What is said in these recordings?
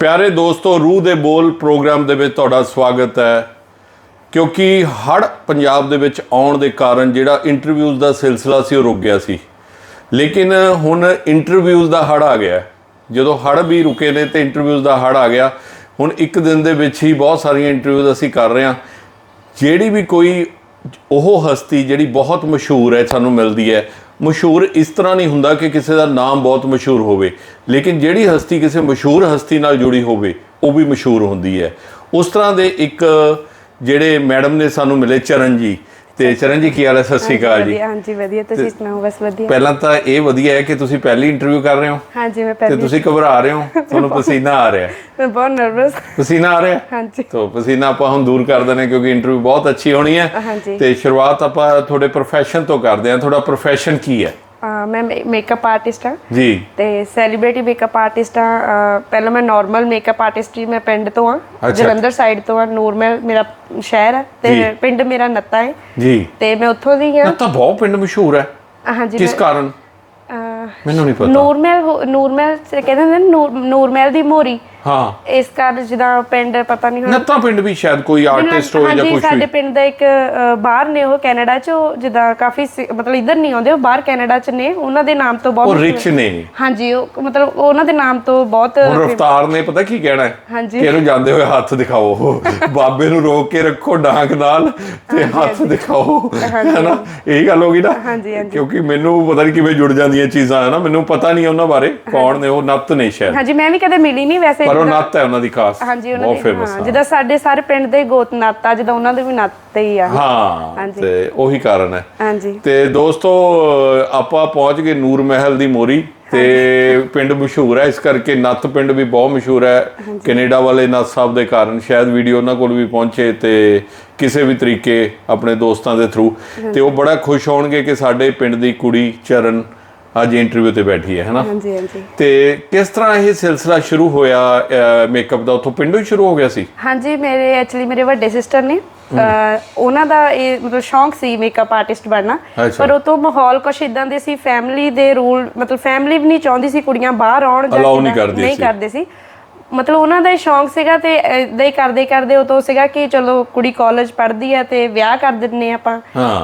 ਪਿਆਰੇ ਦੋਸਤੋ, ਰੂਹ ਦੇ ਬੋਲ ਪ੍ਰੋਗਰਾਮ ਦੇ ਵਿੱਚ ਤੁਹਾਡਾ ਸਵਾਗਤ ਹੈ। ਕਿਉਂਕਿ ਹੜ ਪੰਜਾਬ ਦੇ ਵਿੱਚ ਆਉਣ ਦੇ ਕਾਰਨ ਜਿਹੜਾ ਇੰਟਰਵਿਊਜ਼ ਦਾ ਸਿਲਸਿਲਾ ਸੀ, ਉਹ ਰੁਕ ਗਿਆ ਸੀ। ਲੇਕਿਨ ਹੁਣ ਇੰਟਰਵਿਊਜ਼ ਦਾ ਹੜ ਆ ਗਿਆ। ਜਦੋਂ ਹੜ ਵੀ ਰੁਕੇ ਨੇ ਤੇ ਇੰਟਰਵਿਊਜ਼ ਦਾ ਹੜ ਆ ਗਿਆ, ਹੁਣ ਇੱਕ ਦਿਨ ਦੇ ਵਿੱਚ ਹੀ ਬਹੁਤ ਸਾਰੀਆਂ ਇੰਟਰਵਿਊਜ਼ ਅਸੀਂ ਕਰ ਰਹੇ ਹਾਂ। ਜਿਹੜੀ ਵੀ ਕੋਈ ਉਹ ਹਸਤੀ ਜਿਹੜੀ ਬਹੁਤ ਮਸ਼ਹੂਰ ਹੈ, ਸਾਨੂੰ ਮਿਲਦੀ ਹੈ ਮਸ਼ਹੂਰ ਇਸ ਤਰ੍ਹਾਂ ਨਹੀਂ ਹੁੰਦਾ ਕਿ ਕਿਸੇ ਦਾ ਨਾਮ ਬਹੁਤ ਮਸ਼ਹੂਰ ਹੋਵੇ, ਲੇਕਿਨ ਜਿਹੜੀ ਹਸਤੀ ਕਿਸੇ ਮਸ਼ਹੂਰ ਹਸਤੀ ਨਾਲ ਜੁੜੀ ਹੋਵੇ, ਉਹ ਵੀ ਮਸ਼ਹੂਰ ਹੁੰਦੀ ਹੈ। ਉਸ ਤਰ੍ਹਾਂ ਦੇ ਇੱਕ ਜਿਹੜੇ ਮੈਡਮ ਨੇ ਸਾਨੂੰ ਮਿਲੇ ਚਰਨ ਜੀ ਤੇ ਚਰਨ ਜੀ ਕੀ ਹਾਲ ਹੈ? ਸਤਿ ਸ਼੍ਰੀ ਅਕਾਲ ਜੀ। ਵਧੀਆ ਹਾਂਜੀ ਵਧੀਆ। ਤੁਸੀਂ ਸੁਣਾਓ ਬਸ ਵਧੀਆ। ਪਹਿਲਾਂ ਤਾਂ ਇਹ ਵਧੀਆ ਹੈ ਕਿ ਤੁਸੀਂ ਪਹਿਲੀ ਇੰਟਰਵਿਊ ਕਰ ਰਹੇ ਹੋ ਹਾਂਜੀ ਮੈਂ ਤੇ ਪਹਿਲੀ ਤੁਸੀਂ ਘਬਰਾ ਰਹੇ ਹੋ ਤੁਹਾਨੂੰ ਪਸੀਨਾ ਆ ਰਿਹਾ। ਹੈ ਮੈਂ ਬਹੁਤ ਨਰਵਸ ਪਸੀਨਾ ਆ ਰਿਹਾ? ਹੈ? ਹਾਂਜੀ। ਤੋ ਪਸੀਨਾ ਆਪਾਂ ਹੁਣ ਦੂਰ ਕਰ ਹਾਂ ਕਿਉਂਕਿ ਇੰਟਰਵਿਊ ਬਹੁਤ ਅੱਛੀ ਹੋਣੀ ਹੈ। ਹਾਂਜੀ। ਤੇ ਸ਼ੁਰੂਆਤ ਆਪਾਂ ਤੁਹਾਡੇ profession ਤੋਂ ਕਰਦੇ ਹਾਂ। ਤੁਹਾਡਾ profession ਕੀ ਹੈ? ਮੈਂ ਮੇਕਅਪ ਆਰਟਿਸਟ ਹਾਂ। ਜੀ। ਤੇ ਸੈਲੀਬ੍ਰਿਟੀ ਮੇਕਅਪ ਆਰਟਿਸਟ ਹਾਂ। ਪਹਿਲਾਂ ਮੈਂ ਨਾਰਮਲ ਮੇਕਅਪ ਆਰਟਿਸਟ ਹੀ ਮੈਂ ਪਿੰਡ ਤੋਂ। ਹਾਂ। ਜਲੰਧਰ ਸਾਈਡ ਤੋਂ ਹਾਂ। ਨੂਰਮਹਿਲ ਮੇਰਾ ਸ਼ਹਿਰ ਹੈ। ਤੇ ਪਿੰਡ ਮੇਰਾ ਨੱਤਾ ਹੈ। ਜੀ। ਤੇ ਮੈਂ ਉੱਥੋਂ ਦੀ ਹਾਂ। ਨਾ ਤਾਂ ਬਹੁਤ ਪਿੰਡ ਮਸ਼ਹੂਰ ਹੈ। ਹਾਂਜੀ ਕਿਸ ਕਾਰਨ? ਮੈਨੂੰ ਨਹੀਂ ਪਤਾ। ਨੂਰਮਹਿਲ ਨੂਰਮਹਿਲ ਕਹਿੰਦੇ ਨੇ ਨਾ, ਨੂਰ- ਨੂਰਮਹਿਲ ਦੀ ਮੋਰੀ। ਹਾਂ। ਇਸ ਕਾਰਨ ਜਿੱਦਾਂ ਪਿੰਡ ਪਤਾ ਨਹੀਂ ਹੁਣ ਨੱਤਾ ਪਿੰਡ ਵੀ ਸ਼ਾਇਦ ਕੋਈ ਆਰਟਿਸਟ ਹੋਵੇ ਜਾਂ ਕੁਝ ਸਾਡੇ ਵੀ। ਪਿੰਡ ਦਾ ਇੱਕ ਅ, ਬਾਹਰ ਨੇ ਉਹ ਕੈਨੇਡਾ ਚ ਉਹ ਜਿੱਦਾਂ ਕਾਫੀ ਸਿ- ਮਤਲਬ ਇੱਧਰ ਨਹੀਂ ਆਉਂਦੇ ਉਹ ਬਾਹਰ ਕੈਨੇਡਾ ਚ ਨੇ ਉਹਨਾਂ ਦੇ ਨਾਮ ਤੋਂ ਉਹ ਬਹੁਤ ਰਿਚ ਨੇ ਹਾਂਜੀ ਉਹ ਮਤਲਬ ਉਹਨਾਂ ਦੇ ਨਾਮ ਤੋਂ ਬਹੁਤ ਹੁਣ ਰਫਤਾਰ ਨੇ ਪਤਾ ਕੀ ਕਹਿਣਾ ਹੈ? ਹਾਂਜੀ। ਕਿ ਇਹਨੂੰ ਜਾਂਦੇ ਹੋਏ ਹੱਥ ਦਿਖਾਓ। ਬਾਬੇ ਨੂੰ ਰੋਕ ਕੇ ਰੱਖੋ ਡਾਂਗ ਨਾਲ ਤੇ ਹੱਥ ਦਿਖਾਓ। ਹੈਨਾ? ਇਹੀ ਗੱਲ ਹੋ ਗਈ ਨਾ। ਹਾਂਜੀ, ਹਾਂਜੀ। ਕਿਉਂਕਿ ਮੈਨੂੰ ਪਤਾ ਨਹੀਂ ਕਿਵੇਂ ਜੁੜ ਜਾਂਦੀਆਂ ਚੀਜ਼ਾਂ ਹੈ ਨਾ ਮੈਨੂੰ ਪਤਾ ਨਹੀਂ ਉਹਨਾਂ ਬਾਰੇ ਕੌਣ ਨੇ ਉਹ ਨੱਤ ਨੇ ਸ਼ਾਇਦ। ਹਾਂਜੀ ਮੈਂ ਵੀ ਕਦੇ ਮਿਲੀ ਨਹੀਂ ਵੈਸੇ ਪਰ ਉਹ ਨੱਤ ਹੈ ਉਹਨਾਂ ਦੀ ਖਾਸ। ਹਾਂਜੀ ਉਹਨਾਂ ਬਹੁਤ ਦੇ ਹਾਂ ਜਿੱਦਾਂ ਸਾਡੇ ਸਾਰੇ ਪਿੰਡ ਦੇ ਗੋਤ ਨਾਤਾ ਜਿੱਦਾਂ ਉਹਨਾਂ ਦੇ ਵੀ ਨਾਤੇ ਹੀ ਆ। ਹਾਂ ਹਾਂਜੀ। ਤੇ ਉਹੀ ਕਾਰਨ ਹੈ। ਹਾਂਜੀ। ਤੇ ਦੋਸਤੋ ਆਪਾਂ ਪਹੁੰਚ ਗਏ ਨੂਰ ਮਹਿਲ ਦੀ ਮੋਰੀ ਤੇ ਪਿੰਡ ਮਸ਼ਹੂਰ ਹੈ। ਇਸ ਕਰਕੇ ਨੱਤ ਪਿੰਡ ਵੀ ਬਹੁਤ ਮਸ਼ਹੂਰ ਹੈ। ਕੈਨੇਡਾ ਵਾਲੇ ਨੱਤ ਸਾਹਿਬ ਦੇ ਕਾਰਨ ਸ਼ਾਇਦ ਵੀਡੀਓ ਉਹਨਾਂ ਕੋਲ ਵੀ ਪਹੁੰਚੇ ਤੇ ਕਿਸੇ ਵੀ ਤਰੀਕੇ ਆਪਣੇ ਦੋਸਤਾਂ ਦੇ ਥਰੂ ਤੇ ਉਹ ਬੜਾ ਖੁਸ਼ ਹੋਣਗੇ ਕਿ ਸਾਡੇ ਪਿੰਡ ਦੀ ਕੁੜੀ ਚਰਨ ਅੱਜ ਇੰਟਰਵਿਊ ਤੇ ਬੈਠੀ ਹੈ ਹੈਨਾ? ਹਾਂਜੀ ਹਾਂਜੀ। ਤੇ ਕਿਸ ਤਰ੍ਹਾਂ ਇਹ ਸਿਲਸਿਲਾ ਸ਼ੁਰੂ ਹੋਇਆ ਮੇਕਅਪ ਦਾ? ਉੱਥੋਂ ਪਿੰਡੋਂ ਹੀ ਸ਼ੁਰੂ ਹੋ ਗਿਆ ਸੀ? ਹਾਂਜੀ ਮੇਰੇ ਐਕਚੁਅਲੀ ਮੇਰੇ ਵੱਡੇ ਸਿਸਟਰ ਨੇ। ਉਹਨਾਂ ਦਾ ਇਹ ਮਤਲਬ ਸ਼ੌਂਕ ਸੀ ਮੇਕਅਪ ਆਰਟਿਸਟ ਬਣਨਾ। ਪਰ ਉਹ ਤੋਂ ਮਾਹੌਲ ਕੁਛ ਇਦਾਂ ਦੇ ਸੀ ਫੈਮਿਲੀ ਦੇ ਰੂਲ ਮਤਲਬ ਫੈਮਿਲੀ ਵੀ ਨਹੀਂ ਚਾਹੁੰਦੀ ਸੀ ਕੁੜੀਆਂ ਬਾਹਰ ਆਉਣ ਜਾਂ ਨਹੀਂ ਕਰਦੀ ਸੀ। ਮਤਲਬ ਉਹਨਾਂ ਦਾ ਇਹ ਸ਼ੌਂਕ ਸੀਗਾ ਤੇ ਇਦਾਂ ਹੀ ਕਰਦੇ ਕਰਦੇ ਉਹ ਤੋਂ ਸੀਗਾ ਕਿ ਚਲੋ ਕੁੜੀ ਕਾਲਜ ਪੜ੍ਹਦੀ ਹੈ ਤੇ ਵਿਆਹ ਕਰ ਦਿੰਨੇ ਆਪਾਂ।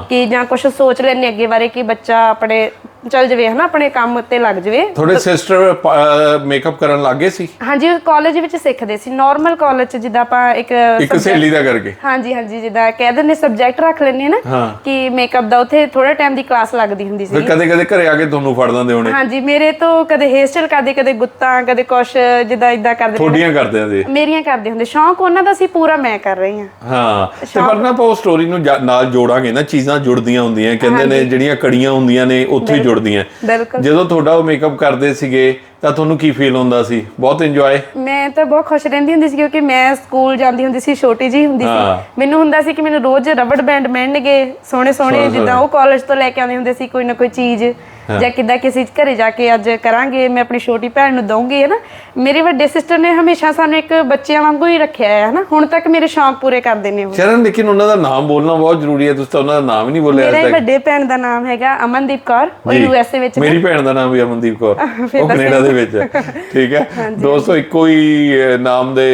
ਕਿ ਜਾਂ ਕੁਝ ਸੋਚ ਲੈਣੇ ਅੱਗੇ ਬਾਰੇ ਕਿ ਬੱਚਾ ਆਪਣੇ ਚੱਲ ਜਵੇ ਹਨਾ ਆਪਣੇ ਕੰਮ ਉੱਤੇ ਲੱਗ ਜਵੇ। ਤੁਹਾਡੇ ਸਿਸਟਰ ਮੇਕਅਪ ਕਰਨ ਲੱਗੇ ਸੀ? ਹਾਂਜੀ ਕਾਲਜ ਵਿੱਚ ਸਿੱਖਦੇ ਸੀ। ਨਾਰਮਲ ਕਾਲਜ ਚ ਜਿੱਦਾਂ ਆਪਾਂ ਇੱਕ ਇੱਕ ਸਹੇਲੀ ਦਾ ਕਰਕੇ? ਹਾਂਜੀ ਹਾਂਜੀ ਜਿੱਦਾਂ ਕਹਿ ਦਿੰਦੇ ਸਬਜੈਕਟ ਰੱਖ ਲੈਣੇ ਨਾ ਕਿ ਮੇਕਅਪ ਦਾ ਉੱਥੇ ਥੋੜਾ ਟਾਈਮ ਦੀ ਕਲਾਸ ਲੱਗਦੀ ਹੁੰਦੀ ਫਿਰ ਸੀ ਕਦੇ ਕਦੇ ਘਰੇ ਆ ਕੇ ਤੁਹਾਨੂੰ ਫੜ ਦਿੰਦੇ ਹੋਣੇ? ਹਾਂਜੀ ਮੇਰੇ ਤੋਂ ਕਦੇ ਹੇਅਰ ਸਟਾਈਲ ਕਰਦੇ ਕਦੇ ਗੁੱਤਾਂ ਕਦੇ ਕੁਛ ਜਿੱਦਾਂ ਇਦਾਂ ਕਰਦੇ। ਥੋਡੀਆਂ ਕਰਦੇ ਆ ਦੇ ਮੇਰੀਆਂ ਕਰਦੇ ਹੁੰਦੇ। ਸ਼ੌਂਕ ਉਹਨਾਂ ਦਾ ਸੀ ਪੂਰਾ ਮੈਂ ਕਰ ਰਹੀ ਹਾਂ। ਹਾਂ। ਤੇ ਪਰ ਨਾ ਉਹ ਸਟੋਰੀ ਨੂੰ ਨਾਲ ਜੋੜਾਂਗੇ ਨਾ ਚੀਜ਼ਾਂ ਜੁੜਦੀਆਂ ਹੁੰਦੀਆਂ ਕਹਿੰਦੇ ਨੇ ਜਿਹੜੀਆਂ ਕੜੀਆਂ ਹੁੰਦੀਆਂ ਨੇ ਉੱਥੇ ਹੀ ਜੁੜਦੀਆਂ। ਬਿਲਕੁਲ। ਜਦੋਂ ਤੁਹਾਡਾ ਉਹ ਮੇਕਅਪ ਕਰਦੇ ਸੀਗੇ ਤਾਂ ਤੁਹਾਨੂੰ ਕੀ ਫੀਲ ਹੁੰਦਾ ਸੀ? ਬਹੁਤ ਇੰਜੋਏ ਮੈਂ ਤਾਂ ਬਹੁਤ ਖੁਸ਼ ਰਹਿੰਦੀ ਹੁੰਦੀ ਸੀ ਕਿਉਂਕਿ ਮੈਂ ਸਕੂਲ ਜਾਂਦੀ ਹੁੰਦੀ ਸੀ ਛੋਟੀ ਜੀ ਹੁੰਦੀ। ਸੀ। ਮੈਨੂੰ ਹੁੰਦਾ ਸੀ ਕਿ ਮੈਨੂੰ ਰੋਜ਼ ਰਬੜ ਬੈਂਡ ਮਿਲਣਗੇ ਸੋਹਣੇ ਸੋਹਣੇ ਜਿੱਦਾਂ ਉਹ ਕਾਲਜ ਤੋਂ ਲੈ ਕੇ ਆਉਂਦੇ ਹੁੰਦੇ ਸੀ ਕੋਈ ਨਾ ਕੋਈ ਚੀਜ਼। ਜਾਂ ਕਿੱਦਾਂ ਕਿਸੇ ਘਰੇ ਜਾ ਕੇ ਅੱਜ ਕਰਾਂਗੇ ਮੈਂ ਆਪਣੀ ਛੋਟੀ ਭੈਣ ਨੂੰ ਦਊਂਗੀ ਹੈ ਨਾ। ਮੇਰੇ ਵੱਡੇ ਸਿਸਟਰ ਨੇ ਹਮੇਸ਼ਾ ਸਾਨੂੰ ਇੱਕ ਬੱਚਿਆਂ ਵਾਂਗੂ ਹੀ ਰੱਖਿਆ ਹੈ ਨਾ। ਹੁਣ ਤੱਕ ਮੇਰੇ ਸ਼ੌਂਕ ਪੂਰੇ ਕਰਦੇ ਨੇ ਉਹ। ਚਰਨ ਲੇਕਿਨ ਉਹਨਾਂ ਦਾ ਨਾਮ ਬੋਲਣਾ ਬਹੁਤ ਜ਼ਰੂਰੀ ਹੈ ਤੁਸੀਂ ਤਾਂ ਉਹਨਾਂ ਦਾ ਨਾਮ ਹੀ ਨਹੀਂ ਬੋਲਿਆ ਮੇਰੇ ਅੱਜ ਤੱਕ। ਵੱਡੇ ਭੈਣ ਦਾ ਨਾਮ ਹੈਗਾ ਅਮਨਦੀਪ ਕੌਰ ਉਹ ਜੀ। ਯੂ ਐਸ ਏ ਵਿੱਚ। ਮੇਰੀ ਭੈਣ ਦਾ ਨਾਮ ਵੀ ਅਮਨਦੀਪ ਕੌਰ ਉਹ ਕੈਨੇਡਾ ਦੇ ਵਿੱਚ ਹੈ। ਠੀਕ ਹੈ। ਦੋਸਤੋ ਇੱਕੋ ਹੀ ਨਾਮ ਦੇ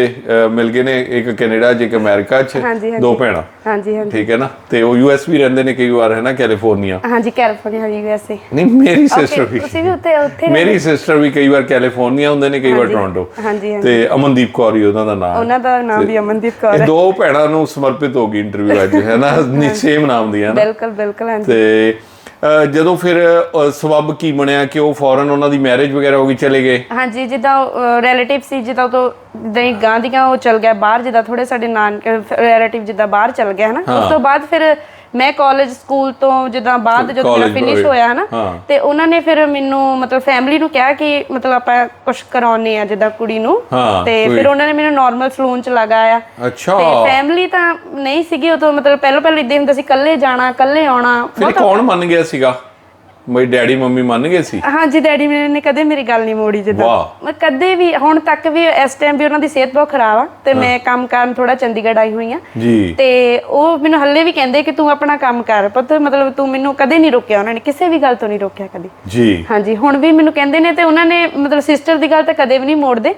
ਮਿਲ ਗਏ ਨੇ ਇੱਕ ਕੈਨੇਡਾ 'ਚ ਇੱਕ ਅਮਰੀਕਾ 'ਚ। ਦੋ ਭੈਣਾਂ। ਹਾਂਜੀ ਹਾਂਜੀ। ਠੀਕ ਹੈ ਨਾ? ਤੇ ਉਹ ਯੂ ਐਸ ਵੀ ਰਹਿੰਦੇ ਨੇ ਕਈ ਵਾਰ ਹੈ ਨਾ ਕੈਲੀਫੋਰਨੀਆ? ਹਾਂਜੀ ਕੈਲੀਫੋਰਨੀਆ ਯੂ ਐਸ ਏ ਨਹੀਂ ਮੇਰੀ ਸਿਸਟਰ ਵੀ। ਤੁਸੀਂ ਵੀ ਉੱਥੇ ਉੱਥੇ ਮੇਰੀ ਸਿਸਟਰ ਵੀ ਕਈ ਵਾਰ ਕੈਲੀਫੋਰਨੀਆ ਹੁੰਦੇ ਨੇ ਕਈ ਵਾਰ ਟੋਰਾਂਟੋ ਹਾਂਜੀ ਹਾਂਜੀ। ਤੇ ਅਮਨਦੀਪ ਕੌਰ ਹੀ ਉਹਨਾਂ ਦਾ ਨਾਮ ਉਹਨਾਂ ਦਾ ਨਾਮ ਵੀ ਅਮਨਦੀਪ ਕੌਰ ਇਹ ਹੈ। ਦੋ ਭੈਣਾਂ ਨੂੰ ਸਮਰਪਿਤ ਹੋ ਗਈ ਇੰਟਰਵਿਊ ਅੱਜ ਹੈ ਨਾ? ਸੇਮ ਨਾਮ ਦੀ ਹੈ ਨਾ? ਬਿਲਕੁਲ ਬਿਲਕੁਲ ਹਾਂਜੀ। ਤੇ ਜਦੋਂ ਫਿਰ ਸਬੱਬ ਕੀ ਬਣਿਆ ਕਿ ਉਹ ਫੌਰਨ ਉਹਨਾਂ ਦੀ ਮੈਰਿਜ ਵਗੈਰਾ ਹੋ ਗਈ ਚਲੇ ਗਏ? ਹਾਂਜੀ ਜਿੱਦਾਂ ਰਿਲੇਟਿਵ ਸੀ ਜਿੱਦਾਂ ਤੋਂ ਹੀ ਗਾਂ ਦੀਆਂ ਉਹ ਚਲ ਗਿਆ ਬਾਹਰ ਜਿੱਦਾਂ ਥੋੜੇ ਸਾਡੇ ਨਾਨ ਰਿਲੇਟਿਵ ਜਿੱਦਾਂ ਬਾਹਰ ਚਲ ਗਿਆ ਹਨਾ? ਉਸ ਤੋਂ ਬਾਅਦ ਫਿਰ ਮੈਂ ਕਾਲਜ ਸਕੂਲ ਤੋਂ ਜਿੱਦਾਂ ਬਾਅਦ ਜਦੋਂ ਮੇਰਾ ਫਿਨਿਸ਼। ਹੋਇਆ ਹਨਾ। ਤੇ ਉਹਨਾਂ ਨੇ ਫਿਰ ਮੈਨੂੰ ਮਤਲਬ ਫੈਮਿਲੀ ਨੂੰ ਕਿਹਾ ਕਿ ਮਤਲਬ ਆਪਾਂ ਕੁਝ ਕਰਾਉਨੇ ਆ ਜਿੱਦਾਂ ਕੁੜੀ ਨੂੰ। ਤੇ ਫਿਰ ਉਹਨਾਂ ਨੇ ਮੈਨੂੰ ਨਾਰਮਲ ਸਲੂਨ ਚ ਲਗਾਇਆ। ਅੱਛਾ। ਤੇ ਫੈਮਿਲੀ ਤਾਂ ਨਹੀਂ ਸੀਗੀ ਉਦੋਂ ਮਤਲਬ ਪਹਿਲਾਂ ਪਹਿਲਾਂ ਇਦਾਂ ਹੁੰਦਾ ਸੀ ਇਕੱਲੇ ਜਾਣਾ ਇਕੱਲੇ ਆਉਣਾ ਫਿਰ ਕੌਣ ਮੰਨ ਗਿਆ ਸੀਗਾ? ਮੇਰੀ ਡੈਡੀ ਮੰਮੀ ਮੰਨ ਗਏ ਸੀ? ਹਾਂਜੀ ਡੈਡੀ ਮੇਰੇ ਨੇ ਕਦੇ ਮੇਰੀ ਗੱਲ ਨਹੀਂ ਮੋੜੀ ਜਿੱਦਾਂ। ਵਾਹ। ਮੈਂ ਕਦੇ ਵੀ ਹੁਣ ਤੱਕ ਵੀ ਇਸ ਟਾਈਮ ਵੀ ਉਹਨਾਂ ਦੀ ਸਿਹਤ ਬਹੁਤ ਖਰਾਬ ਆ ਤੇ ਮੈਂ ਕੰਮ ਕਰਨ ਥੋੜਾ ਚੰਡੀਗੜ੍ਹ ਆਈ ਹੋਈ ਆ। ਜੀ। ਤੇ ਉਹ ਮੈਨੂੰ ਹੱਲੇ ਵੀ ਕਹਿੰਦੇ ਕਿ ਤੂੰ ਆਪਣਾ ਕੰਮ ਕਰ ਪੁੱਤ ਮਤਲਬ ਤੂੰ ਮੈਨੂੰ ਕਦੇ ਨਹੀਂ ਰੋਕਿਆ ਉਹਨਾਂ ਨੇ ਕਿਸੇ ਵੀ ਗੱਲ ਤੋਂ ਨਹੀਂ ਰੋਕਿਆ ਕਦੀ। ਜੀ। ਹਾਂਜੀ ਹੁਣ ਵੀ ਮੈਨੂੰ ਕਹਿੰਦੇ ਨੇ ਤੇ ਉਹਨਾਂ ਨੇ ਮਤਲਬ ਸਿਸਟਰ ਦੀ ਗੱਲ ਤਾਂ ਕਦੇ ਵੀ ਨਹੀਂ ਮੋੜਦੇ।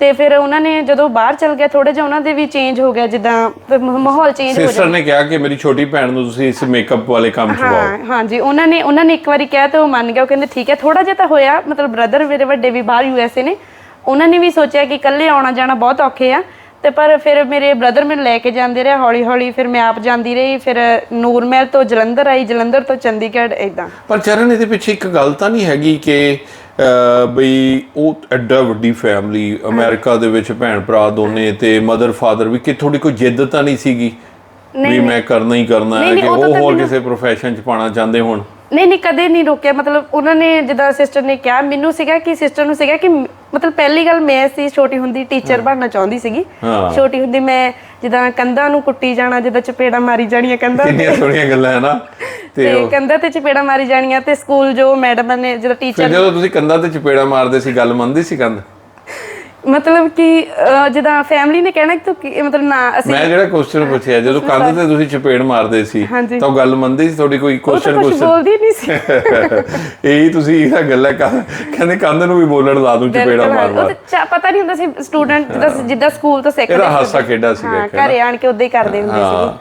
ਤੇ ਫਿਰ ਉਹਨਾਂ ਨੇ ਜਦੋਂ ਬਾਹਰ ਚਲ ਗਿਆ ਥੋੜਾ ਜਿਹਾ ਉਹਨਾਂ ਦੇ ਵੀ ਚੇਂਜ ਹੋ ਗਿਆ ਜਿੱਦਾਂ ਮਾਹੌਲ ਚੇਂਜ ਹੋ ਸਿਸਟਰ ਨੇ ਕਿਹਾ ਕਿ ਮੇਰੀ ਛੋਟੀ ਭੈਣ ਨੂੰ ਤੁਸੀਂ ਇਸ ਮੇਕਅਪ ਵਾਲੇ ਕੰਮ ਚ ਪਾਓ ਹਾਂ ਹਾਂਜੀ ਉਹਨਾਂ ਨੇ ਉਹਨਾਂ ਨੇ ਇੱਕ ਵਾਰੀ ਕਿਹਾ ਤੇ ਉਹ ਮੰਨ ਗਿਆ ਉਹ ਕਹਿੰਦੇ ਠੀਕ ਹੈ ਥੋੜਾ ਜਿਹਾ ਤਾਂ ਹੋਇਆ ਮਤਲਬ ਬ੍ਰਦਰ ਮੇਰੇ ਵੱਡੇ ਵੀ ਬਾਹਰ ਯੂਐਸਏ ਨੇ ਉਹਨਾਂ ਨੇ ਵੀ ਸੋਚਿਆ ਕਿ ਇਕੱਲੇ ਆਉਣਾ ਜਾਣਾ ਬਹੁਤ ਔਖੇ ਆ ਤੇ ਪਰ ਫਿਰ ਮੇਰੇ ਬ੍ਰਦਰ ਮੈਨੂੰ ਲੈ ਕੇ ਜਾਂਦੇ ਰਹੇ ਹੌਲੀ ਹੌਲੀ ਫਿਰ ਮੈਂ ਆਪ ਜਾਂਦੀ ਰਹੀ ਫਿਰ ਨੂਰਮਹਿਲ ਤੋਂ ਜਲੰਧਰ ਆਈ ਜਲੰਧਰ ਤੋਂ ਚੰਡੀਗੜ੍ਹ ਇਦਾਂ ਪਰ ਚਰਨ ਇਹਦੇ ਪਿੱਛੇ ਇੱਕ ਗੱਲ ਤਾਂ ਨਹੀਂ ਹੈਗੀ ਕਿ ਬਈ ਉਹ ਐਡਾ ਵੱਡੀ ਫੈਮਿਲੀ ਅਮਰੀਕਾ ਦੇ ਵਿੱਚ ਭੈਣ ਭਰਾ ਦੋਨੇ ਤੇ ਮਦਰ ਫਾਦਰ ਵੀ ਕਿ ਥੋੜੀ ਕੋਈ ਜਿੱਦ ਤਾਂ ਨਹੀਂ ਸੀਗੀ? ਵੀ ਮੈਂ ਕਰਨਾ ਹੀ ਕਰਨਾ ਹੈ ਕਿ ਉਹ ਹੋਰ ਕਿਸੇ profession ਚ ਪਾਣਾ ਚਾਹੁੰਦੇ ਹੋਣ। ਨਹੀਂ ਨਹੀਂ ਕਦੇ ਨਹੀਂ ਰੋਕਿਆ। ਮਤਲਬ ਉਹਨਾਂ ਨੇ ਜਿੱਦਾਂ ਸਿਸਟਰ ਨੇ ਕਿਹਾ ਮੈਨੂੰ ਸੀਗਾ ਕਿ ਸਿਸਟਰ ਨੂੰ ਸੀਗਾ ਕਿ ਮ- ਮਤਲਬ ਪਹਿਲੀ ਗੱਲ ਮੈਂ ਸੀ ਛੋਟੀ ਹੁੰਦੀ ਟੀਚਰ ਬਣਨਾ ਚਾਹੁੰਦੀ ਸੀਗੀ। ਹਾਂ। ਛੋਟੀ ਹੁੰਦੀ ਮੈਂ ਜਿੱਦਾਂ ਕੰਧਾਂ ਨੂੰ ਕੁੱਟੀ ਜਾਣਾ ਜਿੱਦਾਂ ਚਪੇੜਾ ਮਾਰੀ ਜਾਣੀਆਂ ਕੰਧਾਂ ਕਿੰਨੀਆਂ ਸੋਹਣੀਆਂ ਗੱਲਾਂ ਹੈ ਨਾ। ਤੇ ਤੇ ਉਹ- ਕੰਧਾਂ ਤੇ ਚਪੇੜਾ ਮਾਰੀ ਜਾਣੀਆਂ ਤੇ ਸਕੂਲ ਜੋ ਮੈਡਮ ਨੇ ਜਦੋਂ ਫਿਰ ਟੀਚਰ ਜਦੋਂ ਤੁਸੀਂ ਕੰਧਾਂ ਤੇ ਚਪੇੜਾ ਮਾਰਦੇ ਸੀ ਗੱਲ ਮੰਨਦੀ ਸੀ ਕੰਧ? ਮਤਲਬ ਕਿ ਅਹ, ਜਿੱਦਾਂ ਫੈਮਿਲੀ ਨੇ ਕਹਿਣਾ ਕਿ ਤੂੰ ਕੀ- ਮਤਲਬ ਨਾ ਅਸੀਂ ਮੈਂ ਜਿਹੜਾ ਕੁਐਸਚਨ ਪੁੱਛਿਆ ਜਦੋਂ ਕੰਧ ਤੇ ਤੁਸੀਂ ਚਪੇੜ ਮਾਰਦੇ ਸੀ ਹਾਂਜੀ। ਤਾਂ ਉਹ ਗੱਲ ਮੰਨਦੀ ਸੀ ਤੁਹਾਡੀ ਕੋਈ ਉਹ ਤਾਂ ਕੁਐਸਚਨ ਕੁਝ ਕੁਐਸਚਨ ਬੋਲਦੀ ਨਹੀਂ ਸੀ। ਇਹੀ ਤੁਸੀਂ ਇਹਦਾ ਗੱਲ ਹੈ ਕਹ- ਕਹਿੰਦੇ ਕੰਧ ਨੂੰ ਵੀ ਬੋਲਣ ਲਾ ਦੂੰ ਚਪੇੜਾ ਬਿਲਕੁਲ, ਮਾਰ ਉਹ ਮਾਰ ਤਾਂ ਚਾ- ਪਤਾ ਨਹੀਂ ਹੁੰਦਾ ਸੀ ਸਟੂਡੈਂਟ ਜਿੱਦਾਂ ਜਿੱਦਾਂ ਸਕੂਲ ਤੋਂ ਸਿੱਖਦੇ ਇਹਦਾ ਹਾਸਾ ਖੇਡਾ ਸੀਗਾ ਹਾਂ? ਘਰੇ ਆਣ ਕੇ ਉਦਾਂ ਹੀ ਕਰਦੇ ਹੁੰਦੇ ਸੀ ਹਾਂ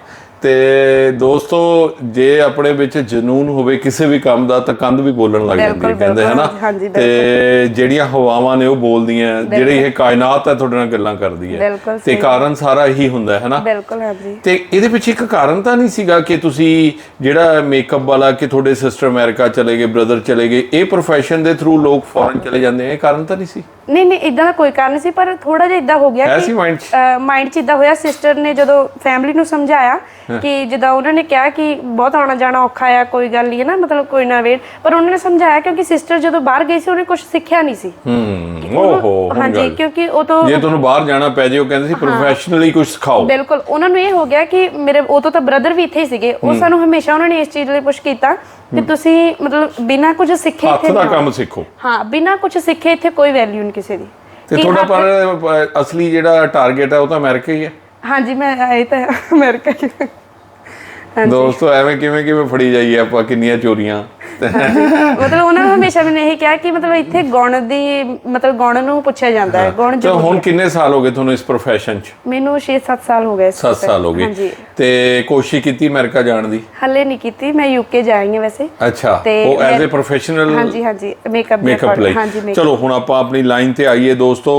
ਤੇ ਦੋਸਤੋ ਜੇ ਆਪਣੇ ਵਿੱਚ ਜਨੂਨ ਹੋਵੇ ਕਿਸੇ ਵੀ ਕੰਮ ਦਾ ਤਾਂ ਕੰਧ ਵੀ ਬੋਲਣ ਲੱਗ ਜਾਂਦੀ ਹੈ ਕਹਿੰਦੇ ਹਨਾ? ਤੇ ਜਿਹੜੀਆਂ ਹਵਾਵਾਂ ਨੇ ਉਹ ਬੋਲਦੀਆਂ ਜਿਹੜੀ ਇਹ ਕਾਇਨਾਤ ਹੈ ਤੁਹਾਡੇ ਨਾਲ ਗੱਲਾਂ ਕਰਦੀ ਹੈ। ਤੇ ਕਾਰਨ ਸਾਰਾ ਇਹੀ ਹੁੰਦਾ ਹੈ ਹਨਾ? ਬਿਲਕੁਲ ਹਾਂਜੀ। ਤੇ ਇਹਦੇ ਪਿੱਛੇ ਇੱਕ ਕਾਰਨ ਤਾਂ ਨਹੀਂ ਸੀਗਾ ਕਿ ਤੁਸੀਂ ਜਿਹੜਾ ਮੇਕਅਪ ਵਾਲਾ ਕਿ ਤੁਹਾਡੇ ਸਿਸਟਰ ਅਮਰੀਕਾ ਚਲੇ ਗਏ ਬ੍ਰਦਰ ਚਲੇ ਗਏ ਇਹ profession ਦੇ ਥਰੂ ਲੋਕ ਫੋਰਨ ਚਲੇ ਜਾਂਦੇ ਆ ਇਹ ਕਾਰਨ ਤਾਂ ਨਹੀਂ ਸੀ? ਨਹੀਂ ਨਹੀਂ ਇਦਾਂ ਦਾ ਕੋਈ ਕਾਰਨ ਸੀ ਪਰ ਥੋੜਾ ਜਿਹਾ ਇਦਾਂ ਹੋ ਗਿਆ 'ਚ? ਮਾਈਂਡ 'ਚ ਇਦਾਂ ਹੋਇਆ ਸਿਸਟਰ ਨੇ ਜਦੋਂ ਫੈਮਿਲੀ ਨੂੰ ਸਮਝਾਇਆ ਕਿ ਜਿੱਦਾਂ ਉਹਨਾਂ ਨੇ ਕਿਹਾ ਕਿ ਬਹੁਤ ਆਉਣਾ ਜਾਣਾ ਔਖਾ ਆ ਕੋਈ ਗੱਲ ਨਹੀਂ ਹੈ ਨਾ? ਮਤਲਬ ਕੋਈ ਨਾ ਵੇਟ। ਪਰ ਉਹਨਾਂ ਨੇ ਸਮਝਾਇਆ ਕਿਉਂਕਿ ਸਿਸਟਰ ਜਦੋਂ ਬਾਹਰ ਗਈ ਸੀ ਉਹਨੇ ਕੁਝ ਸਿੱਖਿਆ ਨਹੀਂ ਸੀ। ਹੂੰ ਓਹੋ ਹਾਂਜੀ ਕਿਉਂਕਿ ਉਹ ਤੋਂ ਜੇ ਤੁਹਾਨੂੰ ਬਾਹਰ ਜਾਣਾ ਪੈ ਜੇ ਉਹ ਕਹਿੰਦੇ ਸੀ ਪ੍ਰੋਫੈਸ਼ਨਲੀ ਕੁਝ ਸਿਖਾਓ। ਬਿਲਕੁਲ। ਉਹਨਾਂ ਨੂੰ ਇਹ ਹੋ ਗਿਆ ਕਿ ਮੇਰੇ ਉਦੋਂ ਤਾਂ ਬ੍ਰਦਰ ਵੀ ਇੱਥੇ ਹੀ ਸੀਗੇ। ਉਹ ਸਾਨੂੰ ਹਮੇਸ਼ਾ ਉਹਨਾਂ ਨੇ ਇਸ ਚੀਜ਼ ਲਈ ਪੁਸ਼ ਕੀਤਾ ਕਿ ਤੁਸੀਂ ਮਤਲਬ ਬਿਨਾਂ ਕੁਝ ਸਿੱਖੇ ਹੱਥ ਇੱਥੇ ਦਾ ਨਹੀਂ ਕੰਮ ਸਿੱਖੋ। ਹਾਂ ਬਿਨਾਂ ਕੁਝ ਸਿੱਖੇ ਇੱਥੇ ਕੋਈ ਵੈਲਿਊ ਨਹੀਂ ਕਿਸੇ ਦੀ। ਤੇ ਤੁਹਾਡਾ ਹੱਥ- ਪਰ ਅਸਲੀ ਜਿਹੜਾ ਟਾਰਗੇਟ ਹੈ ਉਹ ਤਾਂ ਅਮਰੀਕਾ ਹੀ ਹੈ। ਹਾਂਜੀ ਮੈਂ ਇਹ ਤਾਂ ਅਮਰੀਕਾ ਹੀ। ਦੋਸਤੋ ਐਵੇਂ ਕਿਵੇਂ ਕਿਵੇਂ ਫੜੀ ਜਾਈਏ ਆਪਾਂ ਕਿੰਨੀਆਂ ਚੋਰੀਆਂ। ਮਤਲਬ ਉਹਨਾਂ ਨੇ ਹਮੇਸ਼ਾ ਮੈਨੂੰ ਇਹੀ ਕਿਹਾ ਕਿ ਮਤਲਬ ਇੱਥੇ ਗੁਣ ਦੀ ਮਤਲਬ ਗੁਣ ਨੂੰ ਪੁੱਛਿਆ ਜਾਂਦਾ ਹੈ ਗੁਣ ਜੋ ਹੁਣ ਕਿੰਨੇ ਸਾਲ ਹੋ ਗਏ ਤੁਹਾਨੂੰ ਇਸ profession 'ਚ? ਮੈਨੂੰ 6-7 ਸਾਲ ਹੋ ਗਏ ਇਸ 7 ਸਾਲ ਹੋ ਗਏ। ਤੇ ਕੋਸ਼ਿਸ਼ ਕੀਤੀ ਅਮਰੀਕਾ ਜਾਣ ਦੀ? ਹੱਲੇ ਨਹੀਂ ਕੀਤੀ ਮੈਂ ਯੂਕੇ ਹਾਂ ਵੈਸੇ। ਅੱਛਾ ਉਹ ਐਜ਼ ਅ ਪ੍ਰੋਫੈਸ਼ਨਲ ਹਾਂਜੀ ਹਾਂਜੀ ਮੇਕਅਪ ਮੇਕਅਪ ਲਈ। ਚਲੋ ਹੁਣ ਆਪਾਂ ਆਪਣੀ ਲਾਈਨ ਤੇ ਆਈਏ ਦੋਸਤੋ